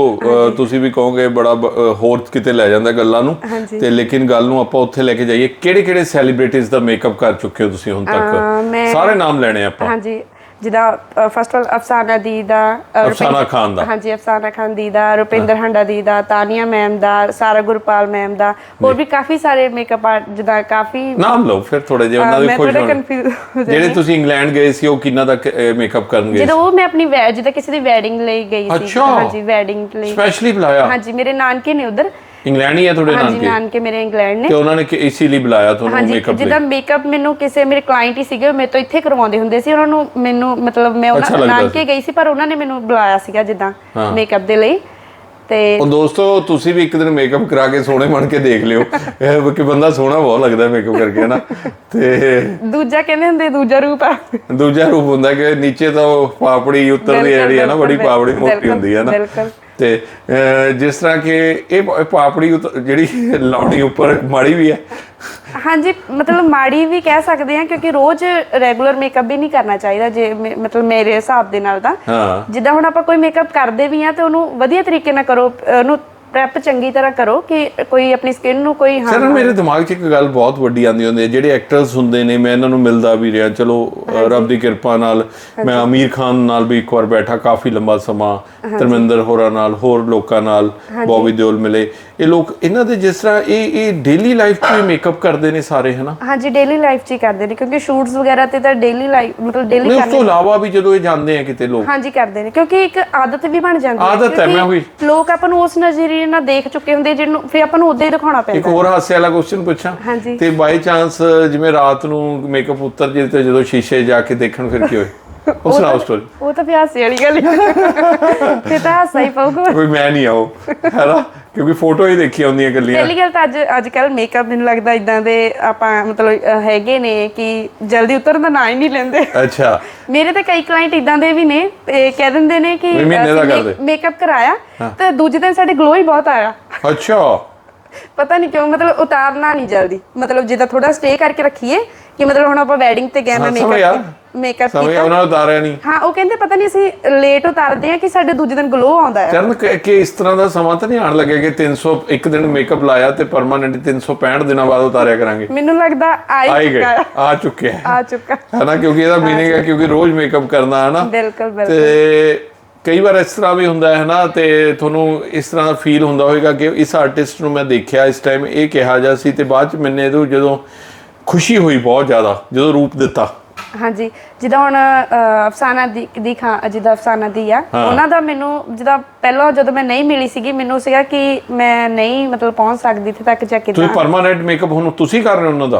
ਤੁਸੀਂ ਵੀ ਕਹੋਗੇ ਬੜਾ ਹੋਰ ਕਿਤੇ ਲੈ ਜਾਂਦਾ ਗੱਲਾਂ ਨੂੰ। ਤੇ ਲੇਕਿਨ ਗੱਲ ਨੂੰ ਆਪਾਂ ਉੱਥੇ ਲੈ ਕੇ ਜਾਈਏ ਕਿਹੜੇ ਕਿਹੜੇ ਸੈਲੀਬ੍ਰਿਟੀਜ਼ ਦਾ ਮੇਕਅਪ ਕਰ ਚੁੱਕੇ ਹੋ ਤੁਸੀਂ ਹੁਣ ਤੱਕ? ਮੈਂ- ਸਾਰੇ ਨਾਮ ਲੈਣੇ ਆਪਾਂ? ਹਾਂਜੀ ਜਿੱਦਾਂ ਫਸਟ ਆਫ ਅਫਸਾਨਾ ਦੀ ਦਾ ਰੁਪਿੰ- ਅਫਸਾਨਾ ਖਾਨ ਦਾ। ਹਾਂਜੀ ਅਫਸਾਨਾ ਖਾਨ ਦੀ ਦਾ ਰੁਪਿੰਦਰ ਹੰਡਾ ਦੀ ਦਾ ਤਾਨੀਆ ਮੈਮ ਦਾ ਸਾਰਾ ਗੁਰਪਾਲ ਮੈਮ ਦਾ ਹੋਰ ਵੀ ਕਾਫੀ ਸਾਰੇ ਮੇਕਅਪ ਆਰਟ ਜਿੱਦਾਂ ਕਾਫੀ ਨਾਮ ਲਓ ਫਿਰ ਥੋੜੇ ਜਿਹਾ ਉਹਨਾਂ ਦੇ ਮੈਂ ਖੁਸ਼ ਥੋੜਾ ਹੋਣ। ਕਨਫਿਊਜ਼ ਜਿਹੜੇ ਤੁਸੀਂ ਇੰਗਲੈਂਡ ਗਏ ਸੀ ਉਹ ਕਿੰਨਾ ਦਾ ਮੇਕਅਪ ਕਰਨ ਗਏ ਜਦੋਂ ਉਹ ਮੈਂ ਆਪਣੀ ਵੈ ਜਿੱਦਾਂ ਕਿਸੇ ਦੀ ਵੈਡਿੰਗ ਲਈ ਗਈ ਸੀ। ਅੱਛਾ। ਹਾਂਜੀ ਵੈਡਿੰਗ ਲਈ। ਸਪੈਸ਼ਲੀ ਬੁਲਾਇਆ? ਹਾਂਜੀ ਮੇਰੇ ਨਾਨਕੇ ਨੇ ਉਧਰ ਇੰਗਲੈਂਡ ਹੀ ਹੈ ਤੁਹਾਡੇ ਹਾਂਜੀ ਨਾਨਕੇ? ਨਾਨਕੇ ਮੇਰੇ ਇੰਗਲੈਂਡ ਨੇ। ਤੇ ਉਹਨਾਂ ਨੇ ਕਿ ਇਸੇ ਲਈ ਬੁਲਾਇਆ ਤੁਹਾਨੂੰ ਹਾਂਜੀ ਮੇਕਅਪ ਲਈ ਜਿੱਦਾਂ ਮੇਕਅਪ ਮੈਨੂੰ ਕਿਸੇ ਮੇਰੇ ਕਲਾਇੰਟ ਹੀ ਸੀਗੇ ਉਹ ਮੇਰੇ ਤੋਂ ਇੱਥੇ ਕਰਵਾਉਂਦੇ ਹੁੰਦੇ ਸੀ ਉਹਨਾਂ ਨੂੰ ਮੈਨੂੰ ਮਤਲਬ ਮੈਂ ਅੱਛਾ ਉਹਨਾਂ ਲੱਗਦਾ ਨਾਨਕੇ ਗਈ ਸੀ ਪਰ ਉਹਨਾਂ ਨੇ ਮੈਨੂੰ ਬੁਲਾਇਆ ਸੀਗਾ ਜਿੱਦਾਂ ਮੇਕਅਪ ਦੇ ਲਈ। ਤੇ ਉਹ ਦੋਸਤੋ ਤੁਸੀਂ ਵੀ ਇੱਕ ਦਿਨ ਮੇਕਅਪ ਕਰਾ ਕੇ ਸੋਹਣੇ ਬਣ ਕੇ ਦੇਖ ਲਿਓ। ਇਹ ਕਿ ਬੰਦਾ ਸੋਹਣਾ ਬਹੁਤ ਲੱਗਦਾ ਮੇਕਅਪ ਕਰਕੇ ਹਨਾ? ਤੇ ਦੂਜਾ ਕਹਿੰਦੇ ਹੁੰਦੇ ਦੂਜਾ ਰੂਪ ਆ। ਦੂਜਾ ਰੂਪ ਹੁੰਦਾ ਕਿ ਨੀਚੇ ਤਾਂ ਉਹ ਪਾਪੜੀ ਉੱਤਰਦੀ ਬਿਲਕੁਲ, ਜਿਹੜੀ ਹੈ ਨਾ ਬੜੀ ਬਿਲਕੁਲ, ਪਾਪੜੀ ਮੋਟੀ ਬਿਲਕੁਲ, ਹੁੰਦੀ ਹੈ ਨਾ। ਬਿਲਕੁਲ। ਤੇ ਜਿਸ ਤਰ੍ਹਾਂ ਕਿ ਇਹ ਪਾਪੜੀ ਜਿਹੜੀ ਲਾਉਣੀ ਉੱਪਰ ਮਾੜੀ ਵੀ ਹੈ। ਹਾਂਜੀ ਮਤਲਬ ਮਾੜੀ ਵੀ ਕਹਿ ਸਕਦੇ ਆ ਕਿਉਂਕਿ ਰੋਜ਼ ਰੈਗੂਲਰ ਮੇਕਅਪ ਵੀ ਨਹੀਂ ਕਰਨਾ ਚਾਹੀਦਾ ਜੇ ਮਤਲਬ ਮੇਰੇ ਹਿਸਾਬ ਦੇ ਨਾਲ ਤਾਂ। ਜਿੱਦਾਂ ਹੁਣ ਆਪਾਂ ਕੋਈ ਮੇਕਅਪ ਕਰਦੇ ਵੀ ਆ ਤੇ ਉਹਨੂੰ ਵਧੀਆ ਤਰੀਕੇ ਨਾਲ ਕਰੋ ਉਹਨੂੰ ਪ੍ਰੈਪ ਚੰਗੀ ਤਰ੍ਹਾਂ ਕਰੋ ਕਿ ਕੋਈ ਆਪਣੀ ਸਕਿਨ ਨੂੰ ਕੋਈ ਸਰ ਹਾਂ ਮੇਰੇ ਦਿਮਾਗ 'ਚ ਇੱਕ ਗੱਲ ਬਹੁਤ ਵੱਡੀ ਆਉਂਦੀ ਹੁੰਦੀ ਹੈ ਜਿਹੜੇ ਐਕਟਰਸ ਹੁੰਦੇ ਨੇ ਮੈਂ ਇਹਨਾਂ ਨੂੰ ਮਿਲਦਾ ਵੀ ਰਿਹਾ। ਚਲੋ ਰੱਬ ਦੀ ਕਿਰਪਾ ਨਾਲ ਮੈਂ ਅਮੀਰ ਖਾਨ ਨਾਲ ਵੀ ਇੱਕ ਵਾਰ ਬੈਠਾ ਕਾਫੀ ਲੰਬਾ ਸਮਾਂ ਧਰਮਿੰਦਰ ਹੋਰਾਂ ਨਾਲ ਹੋਰ ਲੋਕਾਂ ਨਾਲ ਬੌਬੀ ਦਿਓਲ ਮਿਲੇ। ਇਹ ਲੋਕ ਇਹਨਾਂ ਦੇ ਜਿਸ ਤਰ੍ਹਾਂ ਇਹ ਇਹ ਡੇਲੀ ਲਾਈਫ 'ਚ ਵੀ ਮੇਕਅਪ ਕਰਦੇ ਨੇ ਸਾਰੇ ਹਨਾ? ਹਾਂਜੀ ਡੇਲੀ ਲਾਈਫ 'ਚ ਹੀ ਕਰਦੇ ਨੇ ਕਿਉਂਕਿ ਸ਼ੂਟਸ ਵਗੈਰਾ ਤੇ ਤਾਂ ਡੇਲੀ ਲਾਈਫ ਮਤਲਬ ਡੇਲੀ ਨਹੀਂ ਉਸ ਤੋਂ ਇਲਾਵਾ ਵੀ ਜਦੋਂ ਇਹ ਜਾਂਦੇ ਆ ਕਿਤੇ ਲੋਕ। ਹਾਂਜੀ ਕਰਦੇ ਨੇ ਕਿਉਂਕਿ ਇੱਕ ਆਦਤ ਵੀ ਬਣ ਜਾਂਦੀ ਆਦਤ ਹੈ, ਮੈਂ ਉਹੀ- ਲੋਕ ਆਪਾਂ ਨੂੰ ਉਸ ਨਜ਼ਰੀਏ ਨਾਲ ਦੇਖ ਚੁੱਕੇ ਹੁੰਦੇ ਜਿਹਨੂੰ ਫਿਰ ਆਪਾਂ ਨੂੰ ਉਦਾਂ ਹੀ ਦਿਖਾਉਣਾ ਇੱਕ ਪੈਂਦਾ ਹੋਰ ਹਾਸੇ ਵਾਲਾ ਕੁਐਸਚਨ ਪੁੱਛਾਂ? ਹਾਂਜੀ। ਤੇ ਬਾਈ ਚਾਂਸ ਜਿਵੇਂ ਰਾਤ ਨੂੰ ਮੇਕਅਪ ਉਤਰ ਜੇ ਤੇ ਜਦੋਂ ਸ਼ੀਸ਼ੇ ਜਾ ਕੇ ਦੇਖਣ ਫਿਰ ਕੀ ਹੋਏ? ਉਹ ਸੁਣਾਓ ਸਟੋਰੀ ਉਹ ਤਾਂ ਫਿਰ ਹਾਸੇ ਵਾਲੀ ਗੱਲ ਹੈ ਤੇ ਤਾਂ ਹਾਸਾ ਹੀ ਪਊਗਾ। ਕੋਈ ਮੈਂ ਨਹੀਂ ਆਉ ਹੈਨਾ ਕਿਉਂਕਿ ਫੋਟੋ ਹੀ ਦੇਖੀ ਆਉਂਦੀਆਂ ਗੱਲੀਆਂ ਪਹਿਲੀ ਗੱਲ ਤਾਂ ਅੱਜ ਅੱਜ ਕੱਲ ਮੇਕਅਪ ਮੈਨੂੰ ਲੱਗਦਾ ਇਦਾਂ ਦੇ ਆਪਾਂ ਮਤਲਬ ਹੈਗੇ ਨੇ ਕਿ ਜਲਦੀ ਉਤਰਨ ਦਾ ਨਾਂ ਹੀ ਨਹੀਂ ਲੈਂਦੇ। ਅੱਛਾ। ਮੇਰੇ ਤੇ ਕਈ ਕਲਾਇੰਟ ਇਦਾਂ ਦੇ ਵੀ ਨੇ ਤੇ ਕਹਿ ਦਿੰਦੇ ਨੇ ਕਿ। ਮੇਕਅਪ ਕਰਾਇਆ ਤੇ ਦੂਜੇ ਦਿਨ ਸਾਡੇ ਗਲੋ ਹੀ ਬਹੁਤ ਆਇਆ। ਅੱਛਾ। ਪਤਾ ਨਹੀਂ ਕਿਉਂ ਮਤਲਬ ਉਤਾਰਨਾ ਨਹੀਂ ਜਲਦੀ। ਮਤਲਬ ਜਿੱਦਾਂ ਥੋੜਾ ਸਟੇ ਕਰਕੇ ਰੱਖੀਏ ਕਿ ਮਤਲਬ ਹੁਣ ਆਪਾਂ ਵੈਡਿੰਗ ਤੇ ਗਏ ਮੈਂ ਆ। ਮੇਕਅਪ ਮੇਕਅਪ ਸਮਝ ਕੀਤਾ ਉਹਨਾਂ ਨੂੰ ਉਤਾਰਿਆ ਨਹੀਂ ਹਾਂ ਉਹ ਕਹਿੰਦੇ ਪਤਾ ਨਹੀਂ ਅਸੀਂ ਲੇਟ ਉਤਾਰਦੇ ਆ ਕਿ ਸਾਡੇ ਦੂਜੇ ਦਿਨ ਗਲੋ ਆਉਂਦਾ ਹੈ। ਚਰਨ ਕਿ ਇਸ ਤਰ੍ਹਾਂ ਦਾ ਸਮਾਂ ਤਾਂ ਨਹੀਂ ਆਣ ਲੱਗਿਆ ਕਿ 300 ਇੱਕ ਦਿਨ ਮੇਕਅਪ ਲਾਇਆ ਤੇ ਪਰਮਾਨੈਂਟ 365 ਦਿਨਾਂ ਬਾਅਦ ਉਤਾਰਿਆ ਕਰਾਂਗੇ। ਮੈਨੂੰ ਲੱਗਦਾ ਆ ਆ ਹੀ ਹੀ ਗਏ ਚੁੱਕਾ ਹੈ। ਆ ਚੁੱਕੇ ਹੈ। ਆ ਹੈਨਾ ਕਿਉਂਕਿ ਇਹਦਾ ਮੀਨਿੰਗ ਹੈ ਕਿਉਂਕਿ ਰੋਜ਼ ਮੇਕਅਪ ਕਰਨਾ ਹੈ ਨਾ ਬਿਲਕੁਲ ਬਿਲਕੁਲ। ਤੇ ਕਈ ਵਾਰ ਇਸ ਤਰ੍ਹਾਂ ਵੀ ਹੁੰਦਾ ਹੈ ਨਾ ਤੇ ਤੁਹਾਨੂੰ ਇਸ ਤਰ੍ਹਾਂ ਦਾ ਫੀਲ ਹੁੰਦਾ ਹੋਵੇਗਾ ਕਿ ਇਸ ਆਰਟਿਸਟ ਨੂੰ ਮੈਂ ਦੇਖਿਆ, ਇਸ ਟਾਈਮ ਇਹ ਕਿਹਾ ਜਾ ਸੀ ਤੇ ਬਾਅਦ ਚ ਮੈਨੇ ਇਹਨੂੰ ਜਦੋਂ ਖੁਸ਼ੀ ਹੋਈ ਬਹੁਤ ਜ਼ਿਆਦਾ, ਜਦੋਂ ਰੂਪ ਦਿੱਤਾ। ਹਾਂਜੀ ਜਿੱਦਾਂ ਹੁਣ ਅਹ, ਅਫਸਾਨਾ ਦੀ ਦੀ ਖਾਂ ਜਿੱਦਾਂ ਅਫਸਾਨਾ ਦੀ ਆ ਉਹਨਾਂ ਦਾ ਮੈਨੂੰ ਜਿੱਦਾਂ ਪਹਿਲਾਂ ਜਦੋਂ ਮੈਂ ਨਹੀਂ ਮਿਲੀ ਸੀਗੀ ਮੈਨੂੰ ਸੀਗਾ ਕਿ ਮੈਂ ਨਹੀਂ ਮਤਲਬ ਪਹੁੰਚ ਸਕਦੀ ਇੱਥੇ ਤੱਕ ਜਾਂ ਕਿਦਾਂ। ਤੁਸੀਂ ਪਰਮਾਨੈਂਟ ਮੇਕਅਪ ਹੁਣ ਤੁਸੀਂ ਕਰ ਰਹੇ ਹੋ ਉਹਨਾਂ ਦਾ?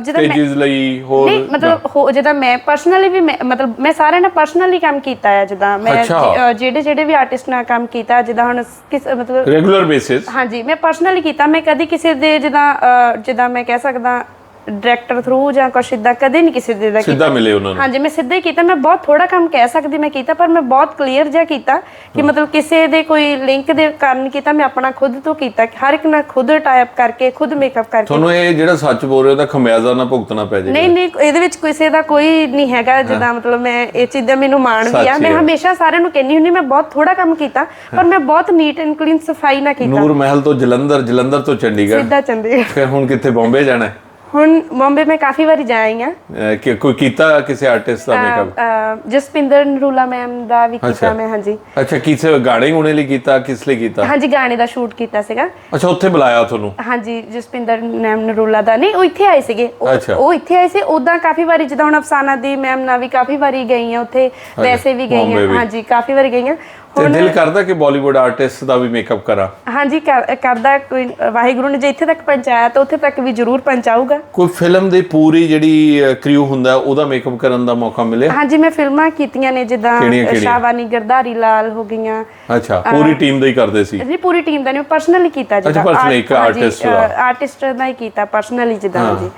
ਜਿੱਦਾਂ ਮੈਂ ਸਟੇਜਸ ਲਈ ਹੋਰ ਨਹੀਂ ਮਤਲਬ ਹੋ- ਜਿੱਦਾਂ ਮੈਂ ਪਰਸਨਲੀ ਵੀ ਮੈਂ- ਮਤਲਬ ਮੈਂ ਸਾਰਿਆਂ ਨਾਲ ਪਰਸਨਲੀ ਕੰਮ ਕੀਤਾ ਹੈ ਜਿੱਦਾਂ। ਮੈਂ ਅੱਛਾ। ਜਿਹੜੇ ਜਿਹੜੇ ਵੀ ਆਰਟਿਸਟ ਨਾਲ ਕੰਮ ਕੀਤਾ ਜਿੱਦਾਂ ਹੁਣ ਕਿਸ ਮਤਲਬ ਰੈਗੂਲਰ ਬੇਸਿਸ ਹਾਂਜੀ ਮੈਂ ਪਰਸਨਲੀ ਕੀਤਾ ਮੈਂ ਕਦੀ ਕਿਸੇ ਦੇ ਜਿੱਦਾਂ ਅਹ, ਜਿੱਦਾਂ ਮੈਂ ਕਹਿ ਸਕਦਾ ਡਾਇਰੈਕਟਰ ਥਰੂ ਜਾਂ ਕੁਛ ਇਦਾਂ ਕਦੇ ਨਹੀਂ ਕਿਸੇ ਦੇ ਦਾ ਕੀਤਾ। ਸਿੱਧਾ ਮਿਲੇ ਉਹਨਾਂ ਨੂੰ। ਹਾਂਜੀ ਮੈਂ ਸਿੱਧਾ ਹੀ ਕੀਤਾ। ਮੈਂ ਬਹੁਤ ਥੋੜਾ ਕੰਮ ਕਹਿ ਸਕਦੀ ਮੈਂ ਕੀਤਾ ਪਰ ਮੈਂ ਬਹੁਤ ਕਲੀਅਰ ਜਿਹਾ ਕੀਤਾ ਕਿ ਮਤਲਬ ਕਿਸੇ ਦੇ ਕੋਈ ਲਿੰਕ ਦੇ ਕਾਰਨ ਕੀਤਾ ਮੈਂ ਆਪਣਾ ਖੁਦ ਤੋਂ ਕੀਤਾ। ਹਰ ਇੱਕ ਨਾਲ ਖੁਦ ਟਾਈਪ ਕਰਕੇ ਖੁਦ ਮੇਕਅਪ ਕਰਕੇ। ਤੁਹਾਨੂੰ ਇਹ ਜਿਹੜਾ ਸੱਚ ਬੋਲ ਰਹੇ ਹੋ ਤਾਂ ਖਮਿਆਜ਼ਾ ਨਾ ਭੁਗਤਣਾ ਪੈ ਜਾਏ ਨਹੀਂ ਨਹੀਂ ਇਹਦੇ ਵਿੱਚ ਕਿਸੇ ਦਾ ਕੋਈ ਨਹੀਂ ਹੈਗਾ ਜਿੱਦਾਂ ਮਤਲਬ ਮੈਂ ਇਹ ਚੀਜ਼ ਮੈਨੂੰ ਮਾਣ ਵੀ ਆ। ਮੈਂ। ਹਮੇਸ਼ਾ ਸਾਰਿਆਂ ਨੂੰ ਕਹਿੰਦੀ ਹੁੰਦੀ ਮੈਂ ਬਹੁਤ ਥੋੜਾ ਕੰਮ ਕੀਤਾ ਪਰ ਮੈਂ ਬਹੁਤ ਨੀਟ ਐਂਡ ਕਲੀਨ ਸਫ਼ਾਈ ਨਾਲ ਕੀਤਾ। ਨੂਰ ਮਹਿਲ ਤੋਂ ਜਲੰਧਰ ਜਲੰਧਰ ਤੋਂ ਚੰਡੀਗੜ੍ਹ। ਸਿੱਧਾ ਚੰਡੀਗੜ੍ਹ। ਫਿਰ ਹੁਣ ਕਿੱਥੇ ਬੰਬੇ ਜਾਣਾ ਹੈ? ਹੁਣ ਬੰਬੇ ਮੈਂ ਕਾਫੀ ਵਾਰੀ ਜਾਈ ਆ ਅਹ ਕਿ ਕੋਈ ਕੀਤਾ ਕਿਸੇ ਆਰਟਿਸਟ ਦਾ ਮੇਕਅਪ ਜਸਪਿੰਦਰ ਨਰੂਲਾ ਮੈਮ ਦਾ ਵੀ ਕੀਤਾ ਮੈਂ ਹਾਂਜੀ। ਅੱਛਾ ਕਿਸੇ ਗਾਣੇ ਗੁਣੇ ਲਈ ਕੀਤਾ ਕਿਸ ਲਈ ਕੀਤਾ? ਹਾਂਜੀ ਗਾਣੇ ਦਾ ਸ਼ੂਟ ਕੀਤਾ ਸੀਗਾ। ਅੱਛਾ ਉੱਥੇ ਬੁਲਾਇਆ ਤੁਹਾਨੂੰ? ਹਾਂਜੀ ਜਸਪਿੰਦਰ ਮੈਮ ਨਰੂਲਾ ਦਾ। ਨਹੀਂ ਉਹ ਇੱਥੇ ਆਏ ਸੀਗੇ। ਉਹ- ਅੱਛਾ। ਉਹ ਇੱਥੇ ਆਏ ਸੀ ਉਦਾਂ ਕਾਫੀ ਵਾਰੀ ਜਿੱਦਾਂ ਹੁਣ ਅਫਸਾਨਾ ਦੀ ਮੈਮ ਨਾਲ ਵੀ ਕਾਫੀ ਵਾਰੀ ਗਈ ਆ ਉੱਥੇ। ਵੈਸੇ ਵੀ ਗਈ ਬੰਬੇ ਆ ਵੀ। ਹਾਂਜੀ ਕਾਫੀ ਵਾਰੀ ਗਈ ਆ ਤੇ ਦਿਲ ਕਰਦਾ ਕਿ ਬਾਲੀਵੁੱਡ ਆਰਟਿਸਟ ਦਾ ਵੀ ਮੇਕਅਪ ਕਰਾਂ? ਹਾਂਜੀ ਕਰ- ਕਰਦਾ ਕੋਈ ਵਾਹਿਗੁਰੂ ਨੇ ਜੇ ਇੱਥੇ ਤੱਕ ਪਹੁੰਚਾਇਆ ਤਾਂ ਉੱਥੇ ਤੱਕ ਵੀ ਜ਼ਰੂਰ ਪਹੁੰਚਾਊਗਾ। ਕੋਈ ਫਿਲਮ ਦੀ ਪੂਰੀ ਜਿਹੜੀ ਕ੍ਰਿਊ ਹੁੰਦਾ ਉਹਦਾ ਮੇਕਅਪ ਕਰਨ ਦਾ ਮੌਕਾ ਮਿਲਿਆ? ਹਾਂਜੀ ਮੈਂ ਫਿਲਮਾਂ ਕੀਤੀਆਂ ਨੇ ਜਿੱਦਾਂ ਕਿਹੜੀਆਂ-ਕਿਹੜੀਆਂ? ਸ਼ਾਵਾਨੀ ਗਰਦਾਰੀ ਲਾਲ ਹੋ ਗਈਆਂ। ਅੱਛਾ ਪੂਰੀ ਟੀਮ ਦਾ ਹੀ ਕਰਦੇ ਸੀ? ਜੀ ਪੂਰੀ ਟੀਮ ਦਾ ਨਹੀਂ ਪਰਸਨਲੀ ਕੀਤਾ ਜਿੱਦਾਂ personally ਇੱਕ artist ਦਾ। ਆਰਟਿਸਟ ਦਾ ਹੀ ਕੀਤਾ ਪਰਸਨਲੀ ਜਿੱਦਾਂ ਹਾਂਜੀ।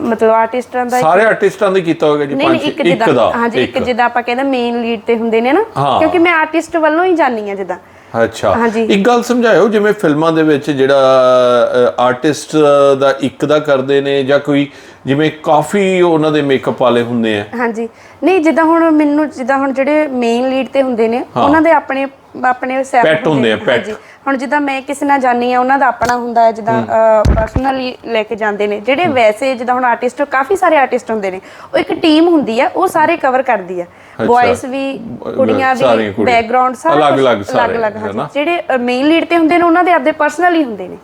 ਮਤਲਬ ਆਰਟਿਸਟਾਂ ਦਾ ਸਾਰੇ ਆਰਟਿਸਟਾਂ ਦੇ ਕੀਤਾ ਹੋਵੇਗਾ ਜੀ ਪੰਜ ਇੱਕ ਦਾ ਹਾਂਜੀ ਇੱਕ ਜਿੱਦਾਂ ਆਪਾਂ ਕਹਿੰਦੇ ਮੇਨ ਲੀਡ ਤੇ ਹੁੰਦੇ ਨੇ ਨਾ। ਕਿਉਂਕਿ ਮੈਂ ਆਰਟਿਸਟ ਵੱਲੋਂ ਹੀ ਜਾਣੀ ਆ ਜਿੱਦਾਂ ਅੱਛਾ। ਇੱਕ ਗੱਲ ਸਮਝਾਇਓ ਜਿਵੇਂ ਫਿਲਮਾਂ ਦੇ ਵਿੱਚ ਜਿਹੜਾ ਆਰਟਿਸਟ ਦਾ ਇੱਕ ਦਾ ਕਰਦੇ ਨੇ ਜਾਂ ਕੋਈ ਜਿਵੇਂ ਕਾਫੀ ਉਹਨਾਂ ਦੇ ਮੇਕਅਪ ਵਾਲੇ ਹੁੰਦੇ ਆ। ਹਾਂਜੀ। ਨਹੀਂ ਜਿੱਦਾਂ ਹੁਣ ਮੈਨੂੰ ਜਿੱਦਾਂ ਹੁਣ ਜਿਹੜੇ ਮੇਨ ਲੀਡ ਤੇ ਹੁੰਦੇ ਨੇ ਉਹਨਾਂ ਦੇ ਆਪਣੇ ਆਪਣੇ ਸੈਪ ਹੁੰਦੇ ਆ, pet। ਹੁਣ ਜਿੱਦਾਂ ਮੈਂ ਕਿਸੇ ਨਾਲ ਜਾਣੀ ਆ ਉਹਨਾਂ ਦਾ ਆਪਣਾ ਹੁੰਦਾ ਹੈ ਜਿੱਦਾਂ ਪਰਸਨਲੀ ਲੈ ਕੇ ਜਾਂਦੇ ਨੇ। ਜਿਹੜੇ ਵੈਸੇ ਜਿੱਦਾਂ ਹੁਣ ਆਰਟਿਸਟ ਕਾਫੀ ਸਾਰੇ ਆਰਟਿਸਟ ਹੁੰਦੇ ਨੇ। ਉਹ ਇੱਕ ਟੀਮ ਹੁੰਦੀ ਆ ਉਹ ਸਾਰੇ ਕਵਰ ਕਰਦੀ ਆ। ਬॉयਜ਼ ਵੀ ਕੁੜੀਆਂ ਵੀ। ਬੈਕਗ੍ਰਾਉਂਡ ਸਾਰਾ ਅਲੱਗ-ਅਲੱਗ ਸਾਰੇ, ਹੈ। ਜਿਹੜੇ ਮੇਨ ਲੀਡ ਤੇ ਹੁੰਦੇ ਨੇ ਉਹਨਾਂ ਦੇ ਆਪਦੇ ਪਰਸਨਲੀ ਹੁੰਦੇ ਨੇ।